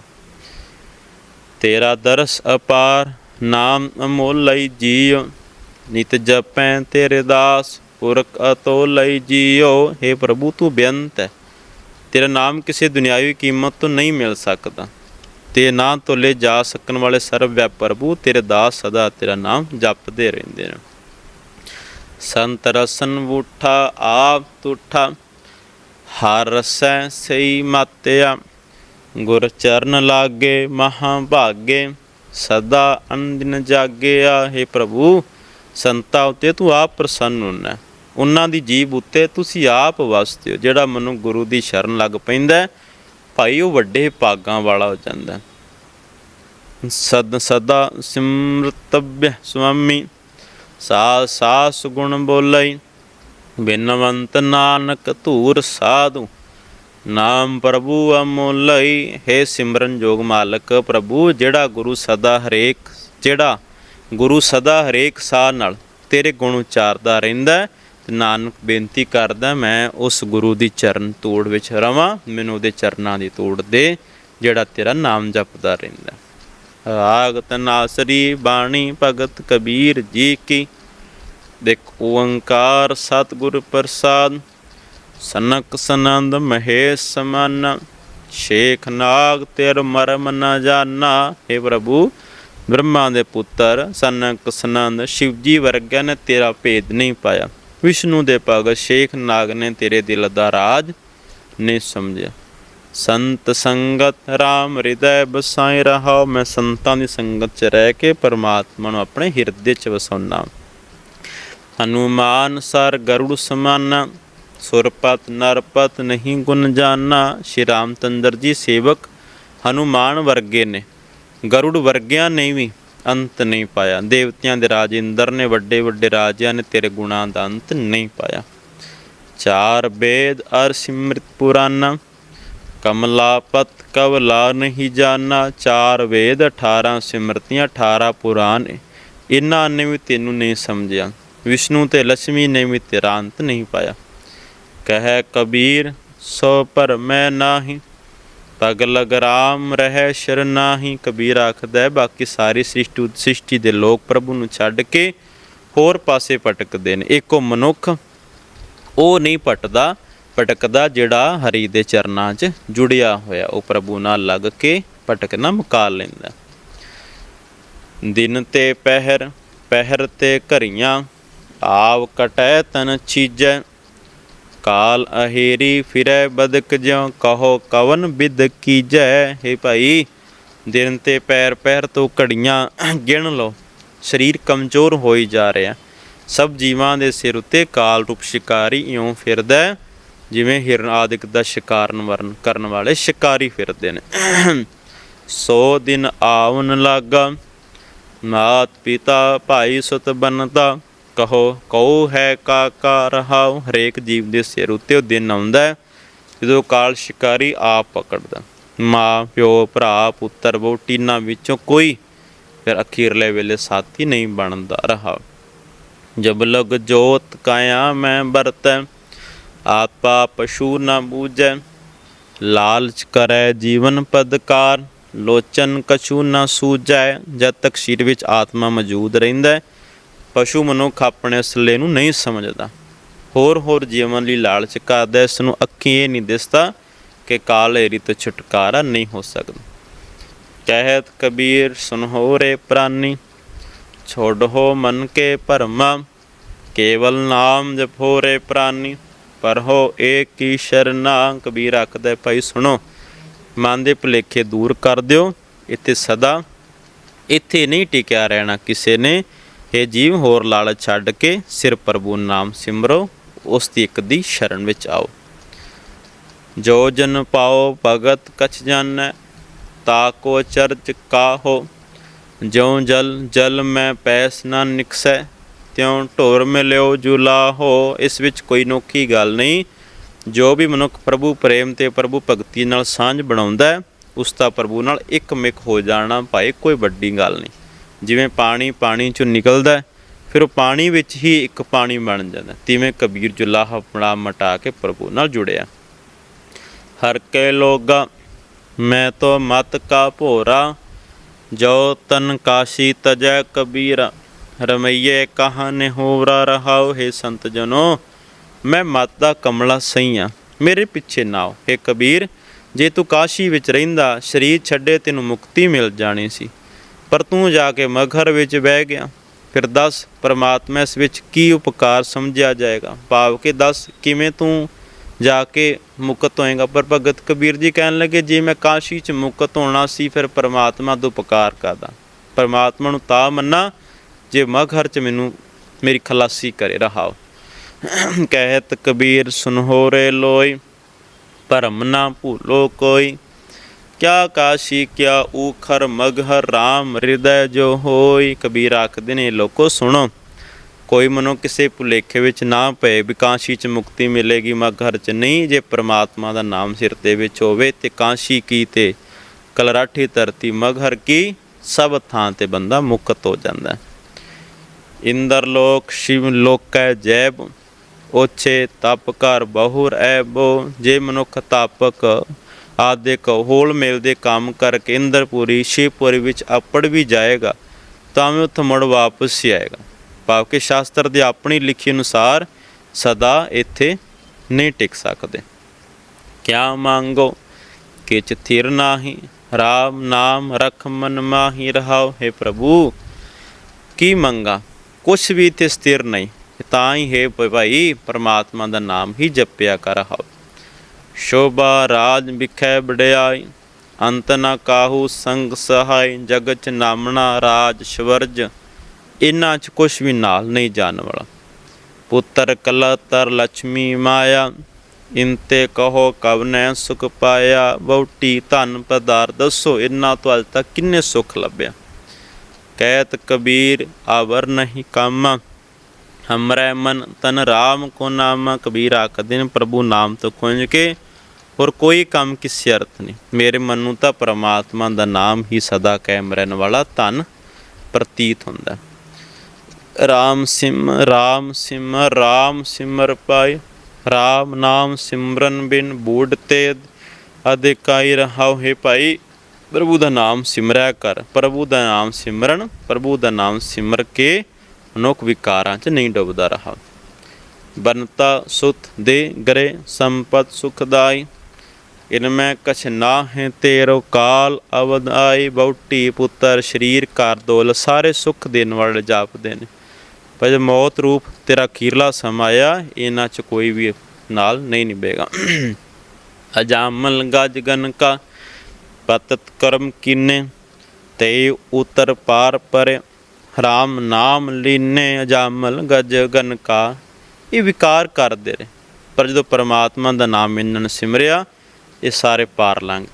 ਤੇਰਾ ਦਰਸ ਅਪਾਰ, ਨਾਮ ਅਮੋਲ ਲਈ ਜੀਉ ਨਿਤ ਜਪੈ ਤੇਰੇ ਦਾਸ, ਪੁਰਖ ਅਤੋਲ ਲਈ ਜੀਉ हे ਪ੍ਰਭੂ, ਤੂੰ ਬੇਅੰਤ ਹੈ। ਤੇਰਾ ਨਾਮ ਕਿਸੇ ਦੁਨਿਆਵੀ ਕੀਮਤ ਤੋਂ ਨਹੀਂ ਮਿਲ ਸਕਦਾ। ਤੇ ਨਾ ਤੋਲੇ ਜਾ ਸਕਣ ਵਾਲੇ ਸਰਵ ਵਿਆਪ ਪ੍ਰਭੂ ਤੇਰੇ ਦਾਸ ਸਦਾ ਤੇਰਾ ਨਾਮ ਜਪਦੇ ਰਹਿੰਦੇ ਨੇ। ਸੰਤ ਰਸਨ ਬੂਠਾ ਆਪ ਤੁਠਾ, ਹਰ ਰਸੈ ਸਈ ਮਾਤਿਆ। ਗੁਰ ਚਰਨ ਲਾਗੇ ਮਹਾ ਭਾਗੇ, ਸਦਾ ਅੰਦਿਨ ਜਾਗਿਆ। ਹੈ ਪ੍ਰਭੂ, ਸੰਤਾਂ ਉਤੇ ਤੂੰ ਆਪ ਪ੍ਰਸੰਨ ਹੁੰਨਾ ਉਹਨਾਂ ਦੀ ਜੀਬ ਉੱਤੇ ਤੁਸੀਂ ਆਪ ਵਸਦੇ ਹੋ, ਜਿਹੜਾ ਮੈਨੂੰ ਗੁਰੂ ਦੀ ਸ਼ਰਨ ਲੱਗ ਪੈਂਦਾ ਭਾਈ, ਉਹ ਵੱਡੇ ਭਾਗਾਂ ਵਾਲਾ ਹੋ ਜਾਂਦਾ ਸਦ ਸਦਾ ਸਿਮਰਤਭ్య ਸੁਆਮੀ ਸਾ ਸਾਸ ਗੁਣ ਬੋਲਈ, ਬਿਨਵੰਤ ਨਾਨਕ ਧੂਰ ਸਾਧੂ, ਨਾਮ ਪ੍ਰਭੂ ਅਮੋਲਈ। ਹੈ ਸਿਮਰਨ ਜੋਗ ਮਾਲਕ ਪ੍ਰਭੂ, ਜਿਹੜਾ ਗੁਰੂ ਸਦਾ ਹਰੇਕ, ਜਿਹੜਾ ਗੁਰੂ ਸਦਾ ਹਰੇਕ ਸਾਹ ਨਾਲ ਤੇਰੇ ਗੁਣ ਉਚਾਰਦਾ ਰਹਿੰਦਾ ਤੇ ਨਾਨਕ ਬੇਨਤੀ ਕਰਦਾ ਮੈਂ ਉਸ ਗੁਰੂ ਦੀ ਚਰਨ ਤੋੜ ਵਿੱਚ ਰਵਾਂ, ਮੈਨੂੰ ਉਹਦੇ ਚਰਨਾਂ ਦੀ ਤੋੜ ਦੇ, ਜਿਹੜਾ ਤੇਰਾ ਨਾਮ ਜਪਦਾ ਰਹਿੰਦਾ। ਹੈ। ਰਾਗ ਤਨਾਸਰੀ ਬਾਣੀ ਭਗਤ ਕਬੀਰ ਜੀ ਕੀ। ਦੇਖ ਓੰਕਾਰ ਸਤਿਗੁਰ ਪ੍ਰਸਾਦ, ਸਨਕ ਸਨੰਦ ਮਹੇਸ਼ ਸਮਾਨਾ, ਸ਼ੇਖ ਨਾਗ ਤੇਰ ਮਰਮ ਨ ਜਾਣਾ हे ਪ੍ਰਭੂ, ਬ੍ਰਹਮਾ ਦੇ ਪੁੱਤਰ, ਸਨਕ ਸਨੰਦ ਸ਼ਿਵਜੀ ਵਰਗਿਆਂ ਨੇ ਤੇਰਾ ਭੇਦ ਨਹੀਂ ਪਾਇਆ। ਵਿਸ਼ਨੂੰ ਦੇ ਭਗਤ ਸ਼ੇਖ ਨਾਗ ਨੇ ਤੇਰੇ ਦਿਲ ਦਾ ਰਾਜ ਨਹੀਂ ਸਮਝਿਆ। ਸੰਤ ਸੰਗਤ RAM ਹਿਰਦੈ ਬਸਾਈ ਰਹਾਉ ਮੈਂ ਸੰਤਾਂ ਦੀ ਸੰਗਤ 'ਚ ਰਹਿ ਕੇ ਪਰਮਾਤਮਾ ਨੂੰ ਆਪਣੇ ਹਿਰਦੇ 'ਚ ਵਸਾਉਣਾ ਹਨੂਮਾਨ ਸਰ ਗਰੁੜ ਸਮਾਨਾ, ਸੁਰਪਤ ਨਰਪਤ ਨਹੀਂ ਗੁਣ ਜਾਨਾ। ਸ਼੍ਰੀ ਰਾਮਚੰਦਰ ਜੀ ਸੇਵਕ ਹਨੂਮਾਨ ਵਰਗੇ ਨੇ, ਗਰੁੜ ਵਰਗਿਆਂ ਨੇ ਵੀ ਅੰਤ ਨਹੀਂ ਪਾਇਆ। ਦੇਵਤਿਆਂ ਦੇ ਰਾਜ ਇੰਦਰ ਨੇ, ਵੱਡੇ ਵੱਡੇ ਰਾਜਿਆਂ ਨੇ ਤੇਰੇ ਗੁਣਾਂ ਦਾ ਅੰਤ ਨਹੀਂ ਪਾਇਆ। ਚਾਰ ਵੇਦ ਅਰ ਸਿਮ੍ਰਿਤ ਪੁਰਾਨਾ, ਕਮਲਾਪਤ ਕਵਲਾ ਨਹੀਂ ਜਾਣਾ। ਚਾਰ ਵੇਦ 18 ਸਿਮਰਤੀਆਂ 18 ਪੁਰਾਨ ਇਹਨਾਂ ਨੇ ਵੀ ਤੈਨੂੰ ਨਹੀਂ ਸਮਝਿਆ। ਵਿਸ਼ਨੂੰ ਤੇ ਲక్ష్ਮੀ ਨੇ ਵੀ ਤੇਰਾ ਅੰਤ ਨਹੀਂ ਪਾਇਆ। ਕਹਿ ਕਬੀਰ, ਸੋ ਪਰ ਮੈਂ ਨਾਹੀ। ਪਗ ਲਗ ਰਾਮ ਰਹਿ ਸ਼ਰ ਨਾਹੀ, ਕਬੀਰ ਆਖਦਾ ਬਾਕੀ ਸਾਰੀ ਸ੍ਰਿਸ਼ਟੀ ਸ੍ਰਿਸ਼ਟੀ ਦੇ ਲੋਕ ਪ੍ਰਭੂ ਨੂੰ ਛੱਡ ਕੇ ਹੋਰ ਪਾਸੇ ਭਟਕਦੇ ਨੇ। ਇੱਕੋ ਮਨੁੱਖ ਉਹ ਨਹੀਂ ਭਟਦਾ, ਭਟਕਦਾ ਜਿਹੜਾ ਹਰੀ ਦੇ ਚਰਨਾਂ 'ਚ ਜੁੜਿਆ ਹੋਇਆ। ਉਹ ਪ੍ਰਭੂ ਨਾਲ ਲੱਗ ਕੇ ਭਟਕਣਾ ਮੁਕਾ ਲੈਂਦਾ। ਦਿਨ ਤੇ ਪਹਿਰ ਪਹਿਰ ਤੇ ਘਰੀਆਂ, ਆਵ ਕਟੈ ਤਨ ਚੀਜੈ ਕਾਲ ਅਹੇਰੀ ਫਿਰੈ ਬਦਕ ਜਿਉ ਕਹੋ ਕਵਨ ਬਿਦ ਕੀਜੈ? ਹੇ ਭਾਈ, ਦਿਨ ਤੇ ਪੈਰ ਪੈਰ ਤੋਂ ਘੜੀਆਂ ਗਿਣ ਲਓ, ਸਰੀਰ ਕਮਜ਼ੋਰ ਹੋਈ ਜਾ ਰਿਹਾ। ਸਭ ਜੀਵਾਂ ਦੇ ਸਿਰ ਉੱਤੇ ਕਾਲ ਰੂਪ ਸ਼ਿਕਾਰੀ ਇਉਂ ਫਿਰਦਾ, ਜਿਵੇਂ ਹਿਰਨ ਆਦਿਕ ਦਾ ਸ਼ਿਕਾਰਨ ਵਰਨ ਕਰਨ ਵਾਲੇ ਸ਼ਿਕਾਰੀ ਫਿਰਦੇ ਨੇ। ਸੋ ਦਿਨ ਆਵਨ ਲਾਗਾ, ਮਾਤ ਪਿਤਾ ਭਾਈ ਸੁਤ ਬਨਤਾ ਕਹੋ, ਕਉ ਹੈ ਕਾ ਕਾ ਰਹਾਉ ਹਰੇਕ ਜੀਵ ਦੇ ਸਿਰ ਉੱਤੇ ਉਹ ਦਿਨ ਆਉਂਦਾ ਹੈ, ਜਦੋਂ ਕਾਲ ਸ਼ਿਕਾਰੀ ਆਪ ਪਕੜਦਾ। ਮਾਂ, ਪਿਓ, ਭਰਾ, ਪੁੱਤਰ, ਵਹੁਟੀ ਵਿੱਚੋਂ ਕੋਈ ਫਿਰ ਅਖੀਰਲੇ ਵੇਲੇ ਸਾਥੀ ਨਹੀਂ ਬਣਦਾ ਰਹਾ। ਜਬ ਲਗ ਜੋਤ ਕਾਇਆ ਮੈਂ ਵਰਤੈ, ਆਪਾ ਪਸ਼ੂ ਨਾ ਬੂਝੈ, ਲਾਲਚ ਕਰੈ ਜੀਵਨ ਪਦਕਾਰ, ਲੋਚਨ ਕਛੂ ਨਾ ਸੂਝੈ, ਜਦ ਤੱਕ ਸ਼ਰੀਰ ਵਿੱਚ ਆਤਮਾ ਮੌਜੂਦ ਰਹਿੰਦਾ ਹੈ ਪਸ਼ੂ ਮਨੁੱਖ ਆਪਣੇ ਅਸਲੇ ਨੂੰ ਨਹੀਂ ਸਮਝਦਾ। ਹੋਰ ਹੋਰ ਜੀਵਨ ਲਈ ਲਾਲਚ ਕਰਦਾ ਹੈ, ਇਸ ਨੂੰ ਅੱਖੀਂ ਇਹ ਨਹੀਂ ਦਿਸਦਾ ਕਿ ਕਾਲ ਤੋਂ ਛੁਟਕਾਰਾ ਨਹੀਂ ਹੋ ਸਕਦਾ। ਕਹਿਤ ਕਬੀਰ ਸੁਨਹੋ ਰੇ ਪ੍ਰਾਨੀ ਛੋੜੋ ਮਨ ਕੇ ਭਰਮਾ ਕੇਵਲ ਨਾਮ ਜਪੋ ਰੇ ਪ੍ਰਾਨੀ ਪਰ ਹੋ ਏਕ ਕੀ ਸ਼ਰਨਾ ਕਬੀਰ ਆਖਦਾ ਭਾਈ ਸੁਣੋ ਮਨ ਦੇ ਭੁਲੇਖੇ ਦੂਰ ਕਰ ਦਿਓ ਇੱਥੇ ਸਦਾ ਇੱਥੇ ਨਹੀਂ ਟਿਕਿਆ ਰਹਿਣਾ ਕਿਸੇ ਨੇ ਇਹ ਜੀਵ, ਹੋਰ ਲਾਲਚ ਛੱਡ ਕੇ ਸਿਰ ਪ੍ਰਭੂ ਨਾਮ ਸਿਮਰੋ ਉਸ ਦੀ ਇੱਕ ਦੀ ਸ਼ਰਨ ਵਿੱਚ ਆਓ। ਜੋ ਜਨ ਪਾਓ ਭਗਤ ਕਛ ਜਾਣੈ, ਤਾ ਕੋ ਚਰਚ ਕਾਹੋ। ਜਿਉ ਜਲ ਜਲ ਮੈਂ ਪੈਸ ਨਾ ਨਿਕਸੈ, ਤਿਉ ਢੋਰ ਮਿਲਿਓ ਜੁਲਾ ਹੋ ਇਸ ਵਿੱਚ ਕੋਈ ਨੋਖੀ ਗੱਲ ਨਹੀਂ, ਜੋ ਵੀ ਮਨੁੱਖ ਪ੍ਰਭੂ ਪ੍ਰੇਮ ਤੇ ਪ੍ਰਭੂ ਭਗਤੀ ਨਾਲ ਸਾਂਝ ਬਣਾਉਂਦਾ ਹੈ, ਉਸ ਦਾ ਪ੍ਰਭੂ ਨਾਲ ਇੱਕ ਮਿਕ ਹੋ ਜਾਣਾ ਭਾਈ ਕੋਈ ਵੱਡੀ ਗੱਲ ਨਹੀਂ। ਜਿਵੇਂ ਪਾਣੀ ਪਾਣੀ ਚੋਂ ਨਿਕਲਦਾ ਫਿਰ ਉਹ ਪਾਣੀ ਵਿੱਚ ਹੀ ਇੱਕ ਪਾਣੀ ਬਣ ਜਾਂਦਾ ਹੈ। ਤਿਵੇਂ ਕਬੀਰ ਜੁਲਾਹ ਆਪਣਾ ਮਟਾ ਕੇ ਪ੍ਰਭੂ ਨਾਲ ਜੁੜਿਆ। ਹਰ ਕੇ ਲੋਗਾ, ਮੈਂ ਤੋ ਮਤ ਕਾ ਭੋਰਾ, ਜੋ ਤਨ ਕਾਸ਼ੀ ਤਜੈ ਕਬੀਰਾ। ਰਮਈਏ ਕਹਾਨੇ ਹੋਵਰਾ ਰਹਾਓ ਹੈ ਸੰਤ ਜਨੋ, ਮੈਂ ਮਤ ਦਾ ਕਮਲਾ ਸਹੀ ਆ, ਮੇਰੇ ਪਿੱਛੇ ਨਾ ਆਓ। ਹੈ ਕਬੀਰ, ਜੇ ਤੂੰ ਕਾਸ਼ੀ ਵਿੱਚ ਰਹਿੰਦਾ, ਸ਼ਰੀਰ ਛੱਡੇ ਤੈਨੂੰ ਮੁਕਤੀ ਮਿਲ ਜਾਣੀ ਸੀ। ਪਰ ਤੂੰ ਜਾ ਕੇ ਮਗਰ ਵਿੱਚ ਬਹਿ ਗਿਆ। ਫਿਰ ਦੱਸ, ਪਰਮਾਤਮਾ ਇਸ ਵਿੱਚ ਕੀ ਉਪਕਾਰ ਸਮਝਿਆ ਜਾਏਗਾ? ਭਾਵ ਕਿ ਦੱਸ, ਕਿਵੇਂ ਤੂੰ ਜਾ ਕੇ ਮੁਕਤ ਹੋਏਗਾ? ਪਰ ਭਗਤ ਕਬੀਰ ਜੀ ਕਹਿਣ ਲੱਗੇ, ਜੇ ਮੈਂ ਕਾਸ਼ੀ ਚ ਮੁਕਤ ਹੋਣਾ ਸੀ, ਫਿਰ ਪਰਮਾਤਮਾ ਦਾ ਉਪਕਾਰ ਕਰਦਾ ਪਰਮਾਤਮਾ ਨੂੰ ਤਾਂ ਮੰਨਾ, ਜੇ ਮਗਰ ਚ ਮੈਨੂੰ ਮੇਰੀ ਖਲਾਸੀ ਕਰੇ, ਰਹਾਓ। ਕਹਿਤ ਕਬੀਰ ਸੁਨਹੋਰੇ ਲੋਈ, ਭਰਮ ਨਾ ਭੂਲੋ ਕੋਈ। ਕਿਆ ਕਾਸ਼ੀ, ਕਿਆ ਊਖਰ, ਮਗਹਰ RAM ਹਿਰਦੈ ਜੋ ਹੋਈ, ਕਬੀਰ ਆਖਦੇ ਨੇ, ਲੋਕੋ ਸੁਣੋ, ਕੋਈ ਮਨੋ ਕਿਸੇ ਭੁਲੇਖੇ ਵਿੱਚ ਨਾ ਪਏ, ਵੀ ਕਾਸ਼ੀ ਚ ਮੁਕਤੀ ਮਿਲੇਗੀ, ਮਗਹਰ ਚ ਨਹੀਂ, ਜੇ ਪ੍ਰਮਾਤਮਾ ਦਾ ਨਾਮ ਸਿਰ ਤੇ ਵਿੱਚ ਹੋਵੇ, ਤੇ ਕਾਸ਼ੀ ਕੀ ਤੇ? ਕਲਰਾਠੀ ਧਰਤੀ ਮਗਹਰ ਕੀ? ਸਭ ਥਾਂ ਤੇ ਬੰਦਾ ਮੁਕਤ ਹੋ ਜਾਂਦਾ ਇੰਦਰ ਲੋਕ, ਸ਼ਿਵ ਲੋਕੈ ਜੈਬ ਓਛੇ ਤਪ ਕਰ ਬਹੁਰ ਐਬੋ, ਜੇ ਮਨੁੱਖ ਤਾਪਕ ਆਦਿਕ ਹੋਲ ਮੇਲ ਦੇ ਕੰਮ ਕਰਕੇ ਇੰਦਰਪੁਰੀ, ਸ਼ਿਵਪੁਰੀ ਵਿੱਚ ਆਪੜ ਵੀ ਜਾਏਗਾ, ਤਾਂ ਵੀ ਉੱਥੇ ਮੁੜ ਵਾਪਸ ਹੀ ਆਏਗਾ। ਭਾਵ ਕਿ ਸ਼ਾਸਤਰ ਦੇ ਆਪਣੀ ਲਿਖੀ ਅਨੁਸਾਰ ਸਦਾ ਇੱਥੇ ਨਹੀਂ ਟਿਕ ਸਕਦੇ। ਕਿਆ ਮੰਗੋ ਕਿਚ ਥਿਰ ਨਾਹੀ, ਰਾਮ ਨਾਮ ਰਖ ਮਨ ਮਾਹੀ ਰਹਾਓ, ਹੈ ਪ੍ਰਭੂ, ਕੀ ਮੰਗਾ? ਕੁਛ ਵੀ ਇੱਥੇ ਸਥਿਰ ਨਹੀਂ, ਤਾਂ ਹੀ ਹੈ ਭਾਈ ਪਰਮਾਤਮਾ ਦਾ ਨਾਮ ਹੀ ਜਪਿਆ ਕਰ ਹਉ ਸ਼ੋਭਾ ਰਾਜ ਵਿਖੈ ਵਡਿਆਈ, ਅੰਤ ਨਾ ਕਾਹੂ ਸੰਗ ਸਹਾਈ ਜਗਤ ਚ ਨਾਮਣਾ ਰਾਜ ਸ਼ਵਰਜ ਇਨਾਂ ਚ ਕੁਛ ਵੀ ਨਾਲ ਨਹੀਂ ਜਾਣ ਵਾਲਾ। ਪੁੱਤਰ ਕਲਤਰ ਲక్ష్ਮੀ ਮਾਇਆ ਇੰਤੇ ਕਹੋ ਕਵਨੈ ਸੁਖ ਪਾਇਆ, ਵਹੁਟੀ ਧਨ ਪਦਾਰ ਦੱਸੋ ਇਨਾਂ ਤੋਂ ਅਜ ਤੱਕ ਕਿੰਨੇ ਸੁਖ ਲੱਭਿਆ। ਕਹਿਤ ਕਬੀਰ ਆਵਰ ਨਹੀਂ ਕੰਮ, ਹਮਰੇ ਮਨ ਤਨ ਰਾਮ ਕੋ ਨਾਮ, ਕਬੀਰ ਆਖਦੇ ਨੇ ਪ੍ਰਭੂ ਨਾਮ ਤੋਂ ਖੁੰਝ ਕੇ ਹੋਰ ਕੋਈ ਕੰਮ ਕਿਸੇ ਅਰਥ ਨਹੀਂ। ਮੇਰੇ ਮਨ ਨੂੰ ਤਾਂ ਪ੍ਰਮਾਤਮਾ ਦਾ ਨਾਮ ਹੀ ਸਦਾ ਕਾਇਮ ਰਹਿਣ ਵਾਲਾ ਧਨ ਪ੍ਰਤੀਤ ਹੁੰਦਾ। ਰਾਮ ਸਿਮ ਰਾਮ ਸਿਮ, ਰਾਮ ਸਿਮਰ ਪਾਏ ਰਾਮ ਨਾਮ ਸਿਮਰਨ ਬਿਨ ਬੂੜ ਤੇ ਅਧਿਕਾਈ ਰਹਾਉ ਹੈ ਭਾਈ। ਪ੍ਰਭੂ ਦਾ ਨਾਮ ਸਿਮਰਿਆ ਕਰ। ਪ੍ਰਭੂ ਦਾ ਨਾਮ ਸਿਮਰਨ, ਪ੍ਰਭੂ ਦਾ ਨਾਮ ਸਿਮਰ ਕੇ ਮਨੁੱਖ ਵਿਕਾਰਾਂ 'ਚ ਨਹੀਂ ਡੁੱਬਦਾ ਰਹਾ ਬਨਤਾ ਸੁਤ ਦੇ ਗਰੇ ਸੰਪਤ ਸੁਖਦਾਈ ਇਨ ਮੈਂ ਕਛ ਨਾ ਹੈ ਤੇਰੋ ਕਾਲ ਅਵਦ ਆਈ ਬਉਟੀ ਪੁੱਤਰ ਸ਼ਰੀਰ ਘਰ ਦੌਲਤ ਸਾਰੇ ਸੁਖ ਦੇਣ ਵਾਲੇ ਜਾਪਦੇ ਨੇ ਪਰ ਜਦ ਮੌਤ ਰੂਪ ਤੇਰਾ ਅਖੀਰਲਾ ਸਮਾਂ ਆਇਆ, ਇਹਨਾਂ 'ਚ ਕੋਈ ਵੀ ਨਾਲ ਨਹੀਂ ਨਿਭੇਗਾ। ਅਜਾਮਲ ਗਜ ਗਨ ਕਾ ਪਤਤ ਕਰਮ ਕਿਨੇ, ਤੇ ਉਤਰ ਪਾਰ ਪਰ ਹਰਾਮ ਨਾਮ ਲੀਨੇ, ਅਜਾਮਲ ਗਜ ਗਨ ਕਾ, ਇਹ ਵਿਕਾਰ ਕਰਦੇ ਰਹੇ। ਪਰ ਜਦੋਂ ਪਰਮਾਤਮਾ ਦਾ ਨਾਮ ਇਹਨਾਂ ਨੇ ਸਿਮਰਿਆ ਇਹ ਸਾਰੇ ਪਾਰ ਲੰਘ।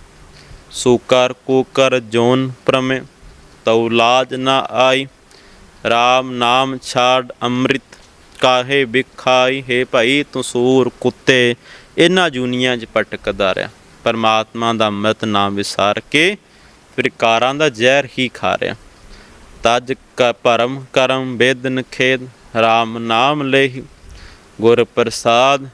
ਸੂਕਰ ਕੂਕਰ ਜੋਨ ਪ੍ਰਮੇ, ਤਉ ਲਾਜ ਨਾ ਆਈ। ਰਾਮ ਨਾਮ ਛਾੜ ਅੰਮ੍ਰਿਤ ਕਾਹੇ ਵਿਖਾਈ। ਹੈ ਭਾਈ ਤੂੰ ਸੂਰ ਕੁੱਤੇ, ਇਹਨਾਂ ਜੂਨੀਆਂ 'ਚ ਭਟਕਦਾ ਰਿਹਾ ਪਰਮਾਤਮਾ ਦਾ ਅੰਮ੍ਰਿਤ ਨਾਮ ਵਿਸਾਰ ਕੇ ਫਿਰ ਦਾ ਜ਼ਹਿਰ ਹੀ ਖਾ ਰਿਹਾ ਤਜ ਕ ਪਰਮ ਕਰਮ ਬੇਦਨ ਖੇਦ RAM ਨਾਮ ਲੇਹੀ। ਗੁਰ ਪ੍ਰਸਾਦ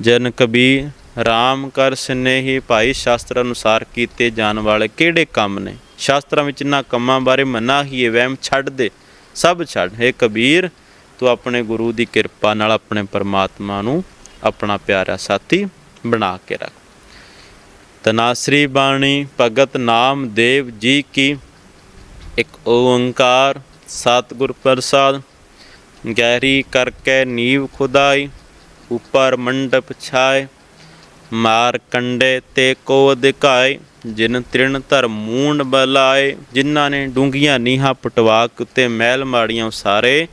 ਜਨ ਕਬੀਰ ਰਾਮ ਕਰ ਸਨੇਹੀ ਭਾਈ ਸ਼ਾਸਤਰ ਅਨੁਸਾਰ ਕੀਤੇ ਜਾਣ ਵਾਲੇ ਕਿਹੜੇ ਕੰਮ ਨੇ? ਸ਼ਾਸਤਰਾਂ ਵਿੱਚ ਇਹਨਾਂ ਕੰਮਾਂ ਬਾਰੇ ਮਨਾ ਹੀ ਵਹਿਮ ਛੱਡ ਦੇ। ਸਭ ਛੱਡ। ਹੈ ਕਬੀਰ, ਤੂੰ ਆਪਣੇ ਗੁਰੂ ਦੀ ਕਿਰਪਾ ਨਾਲ ਆਪਣੇ ਪਰਮਾਤਮਾ ਨੂੰ ਆਪਣਾ ਪਿਆਰਾ ਸਾਥੀ ਬਣਾ ਕੇ ਰੱਖ। ਤਨਾਸਰੀ ਬਾਣੀ, ਭਗਤ ਨਾਮ ਦੇਵ ਜੀ ਕੀ। ਇੱਕ ਓੰਕਾਰ, ਸਤਿਗੁਰ ਪ੍ਰਸਾਦ। ਗਹਿਰੀ ਕਰਕੇ ਨੀਵ ਖੁਦਾਈ, ਉੱਪਰ ਮੰਡਪ ਛਾਏ। ਮਾਰ ਕੰਡੇ ਤੇ ਕੋ ਅਧਿਕਾਏ ਜਿਨ ਤ੍ਰਿਣ ਧਰ ਮੂੰਡ ਬਲਾਏ, ਜਿਨ੍ਹਾਂ ਨੇ ਡੂੰਗੀਆਂ ਨੀਹਾਂ ਪਟਵਾ ਉੱਤੇ ਮਹਿਲ ਮਾੜੀਆਂ ਉਸਾਰੇ,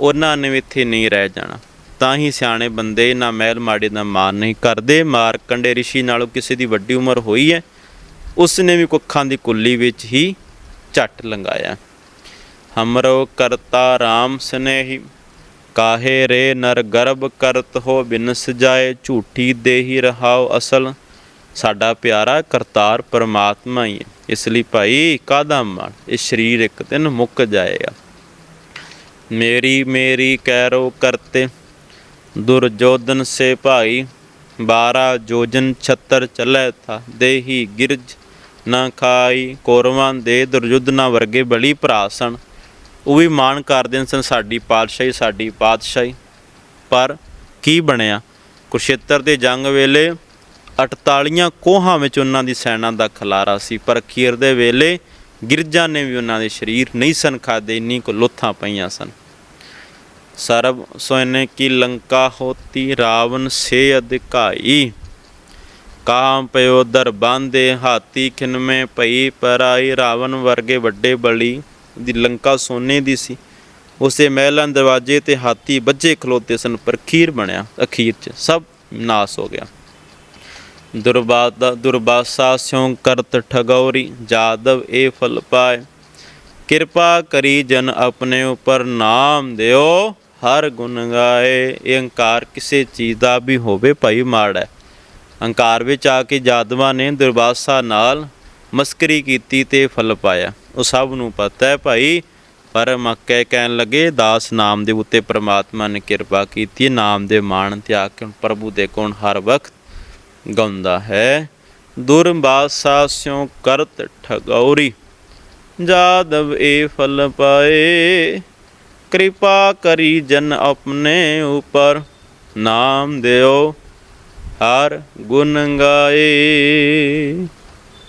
ਉਹਨਾਂ ਨੇ ਵੀ ਇੱਥੇ ਨਹੀਂ ਰਹਿ ਜਾਣਾ। ਤਾਂ ਹੀ ਸਿਆਣੇ ਬੰਦੇ ਨਾ ਮਹਿਲ ਮਾੜੀ ਦਾ ਮਾਨ ਨਹੀਂ ਕਰਦੇ। ਮਾਰ ਕੰਡੇ ਰਿਸ਼ੀ ਨਾਲੋਂ ਕਿਸੇ ਦੀ ਵੱਡੀ ਉਮਰ ਹੋਈ ਹੈ। ਉਸ ਨੇ ਵੀ ਕੁੱਖਾਂ ਦੀ ਕੁੱਲੀ ਵਿੱਚ ਹੀ ਝੱਟ ਲੰਗਾਇਆ ਹਮਰੋ ਕਰਤਾ RAM ਸਨੇਹੀ। ਕਾਹੇ ਰੇ ਨਰ ਗਰਭ ਕਰਤ ਹੋ ਬਿਨ ਸਜਾਏ ਝੂਠੀ ਦੇਹੀ ਰਹਾਓ ਅਸਲ। ਸਾਡਾ ਪਿਆਰਾ ਕਰਤਾਰ ਪਰਮਾਤਮਾ ਹੀ ਹੈ ਇਸ ਲਈ ਭਾਈ ਕਾਦਾ ਮਨ ਇਹ ਸਰੀਰ ਇੱਕ ਦਿਨ ਮੁੱਕ ਜਾਏਗਾ। ਮੇਰੀ ਮੇਰੀ ਕੈਰੋ ਕਰਤੇ ਦੁਰਜੋਧਨ ਸੇ ਭਾਈ, ਬਾਰਾ ਜੋਜਨ ਛਤਰ ਚਲੇ ਥਾ। ਦੇਹੀ ਗਿਰਜ ਨਾ ਖਾਈ, ਕੋਰਵਾਂ ਦੇ ਦੁਰਯੁਧਨਾ ਵਰਗੇ ਬਲੀ ਭਰਾ ਸਨ। ਉਹ ਵੀ ਮਾਣ ਕਰਦੇ ਸਨ, ਸਾਡੀ ਪਾਤਸ਼ਾਹੀ ਸਾਡੀ ਪਾਤਸ਼ਾਹੀ। ਪਰ ਕੀ ਬਣਿਆ? ਕੁਰਸ਼ੇਤਰ ਦੇ ਜੰਗ ਵੇਲੇ 48 ਕੋਹਾਂ ਵਿੱਚ ਉਹਨਾਂ ਦੀ ਸੈਨਾ ਦਾ ਖਲਾਰਾ ਸੀ, ਪਰ ਅਖੀਰ ਦੇ ਵੇਲੇ ਗਿਰਜਾ ਨੇ ਵੀ ਉਹਨਾਂ ਦੇ ਸਰੀਰ ਨਹੀਂ ਸਨ ਖਾਦੇ ਇੰਨੀ ਕੋ ਲੁੱਥਾਂ ਪਈਆਂ ਸਨ। ਸਰਬ ਸੋਨੇ ਕੀ ਲੰਕਾ ਹੋਤੀ ਰਾਵਣ ਸੇ ਅਧਿਕਾਈ। ਕਾਮ ਪਇਓ ਦਰ ਬਾਂਦੇ ਹਾਥੀ ਖਿਨਮੇ ਪਈ ਪਰਾਈ ਰਾਵਣ ਵਰਗੇ ਵੱਡੇ ਬਲੀ। ਦੀ ਲੰਕਾ ਸੋਨੇ ਦੀ ਸੀ। ਉਸੇ ਮਹਿਲਾਂ ਦਰਵਾਜ਼ੇ ਤੇ ਹਾਥੀ ਬੱਜੇ ਖਲੋਤੇ ਸਨ, ਪਰ ਖੀਰ ਬਣਿਆ, ਅਖੀਰ ਚ ਸਭ ਨਾਸ ਹੋ ਗਿਆ। ਦੁਰਬਾਦਾ ਦੁਰਬਾਸਾ ਸਿਉ ਕਰਤ ਠਗੌਰੀ, ਜਾਦਵ ਇਹ ਫਲ ਪਾਏ। ਕਿਰਪਾ ਕਰੀ ਜਨ ਆਪਣੇ ਉਪਰ ਨਾਮ ਦਿਓ, ਹਰ ਗੁਣ ਗਾਏ। ਇਹ ਹੰਕਾਰ ਕਿਸੇ ਚੀਜ਼ ਦਾ ਵੀ ਹੋਵੇ ਭਾਈ ਮਾੜਾ ਹੈ। ਹੰਕਾਰ ਵਿੱਚ ਆ ਕੇ ਜਾਦਵਾਂ ਨੇ ਦੁਰਬਾਸ਼ਾ ਨਾਲ ਮਸਕਰੀ ਕੀਤੀ ਤੇ ਫਲ ਪਾਇਆ। ਉਹ ਸਭ ਨੂੰ ਪਤਾ ਹੈ ਭਾਈ। ਪਰ ਮੱਕੇ ਕਹਿਣ ਲੱਗੇ, ਦਾਸ ਨਾਮ ਦੇ ਉੱਤੇ ਪ੍ਰਮਾਤਮਾ ਨੇ ਕਿਰਪਾ ਕੀਤੀ ਹੈ। ਨਾਮ ਦੇ ਮਾਣ ਤਿਆਗ ਕੇ ਪ੍ਰਭੂ ਦੇ ਗੁਣ ਹਰ ਵਕਤ ਗਾਉਂਦਾ ਹੈ। ਦੁਰਵਾਸਾ ਸਿਉ ਕਰਤ ਠਗੌਰੀ, ਜਾਦਵ ਇਹ ਫਲ ਪਾਏ। ਕਿਰਪਾ ਕਰੀ ਜਨ ਆਪਣੇ ਉਪਰ, ਨਾਮ ਦਿਓ, ਹਰ ਗੁਣ ਗਾਏ।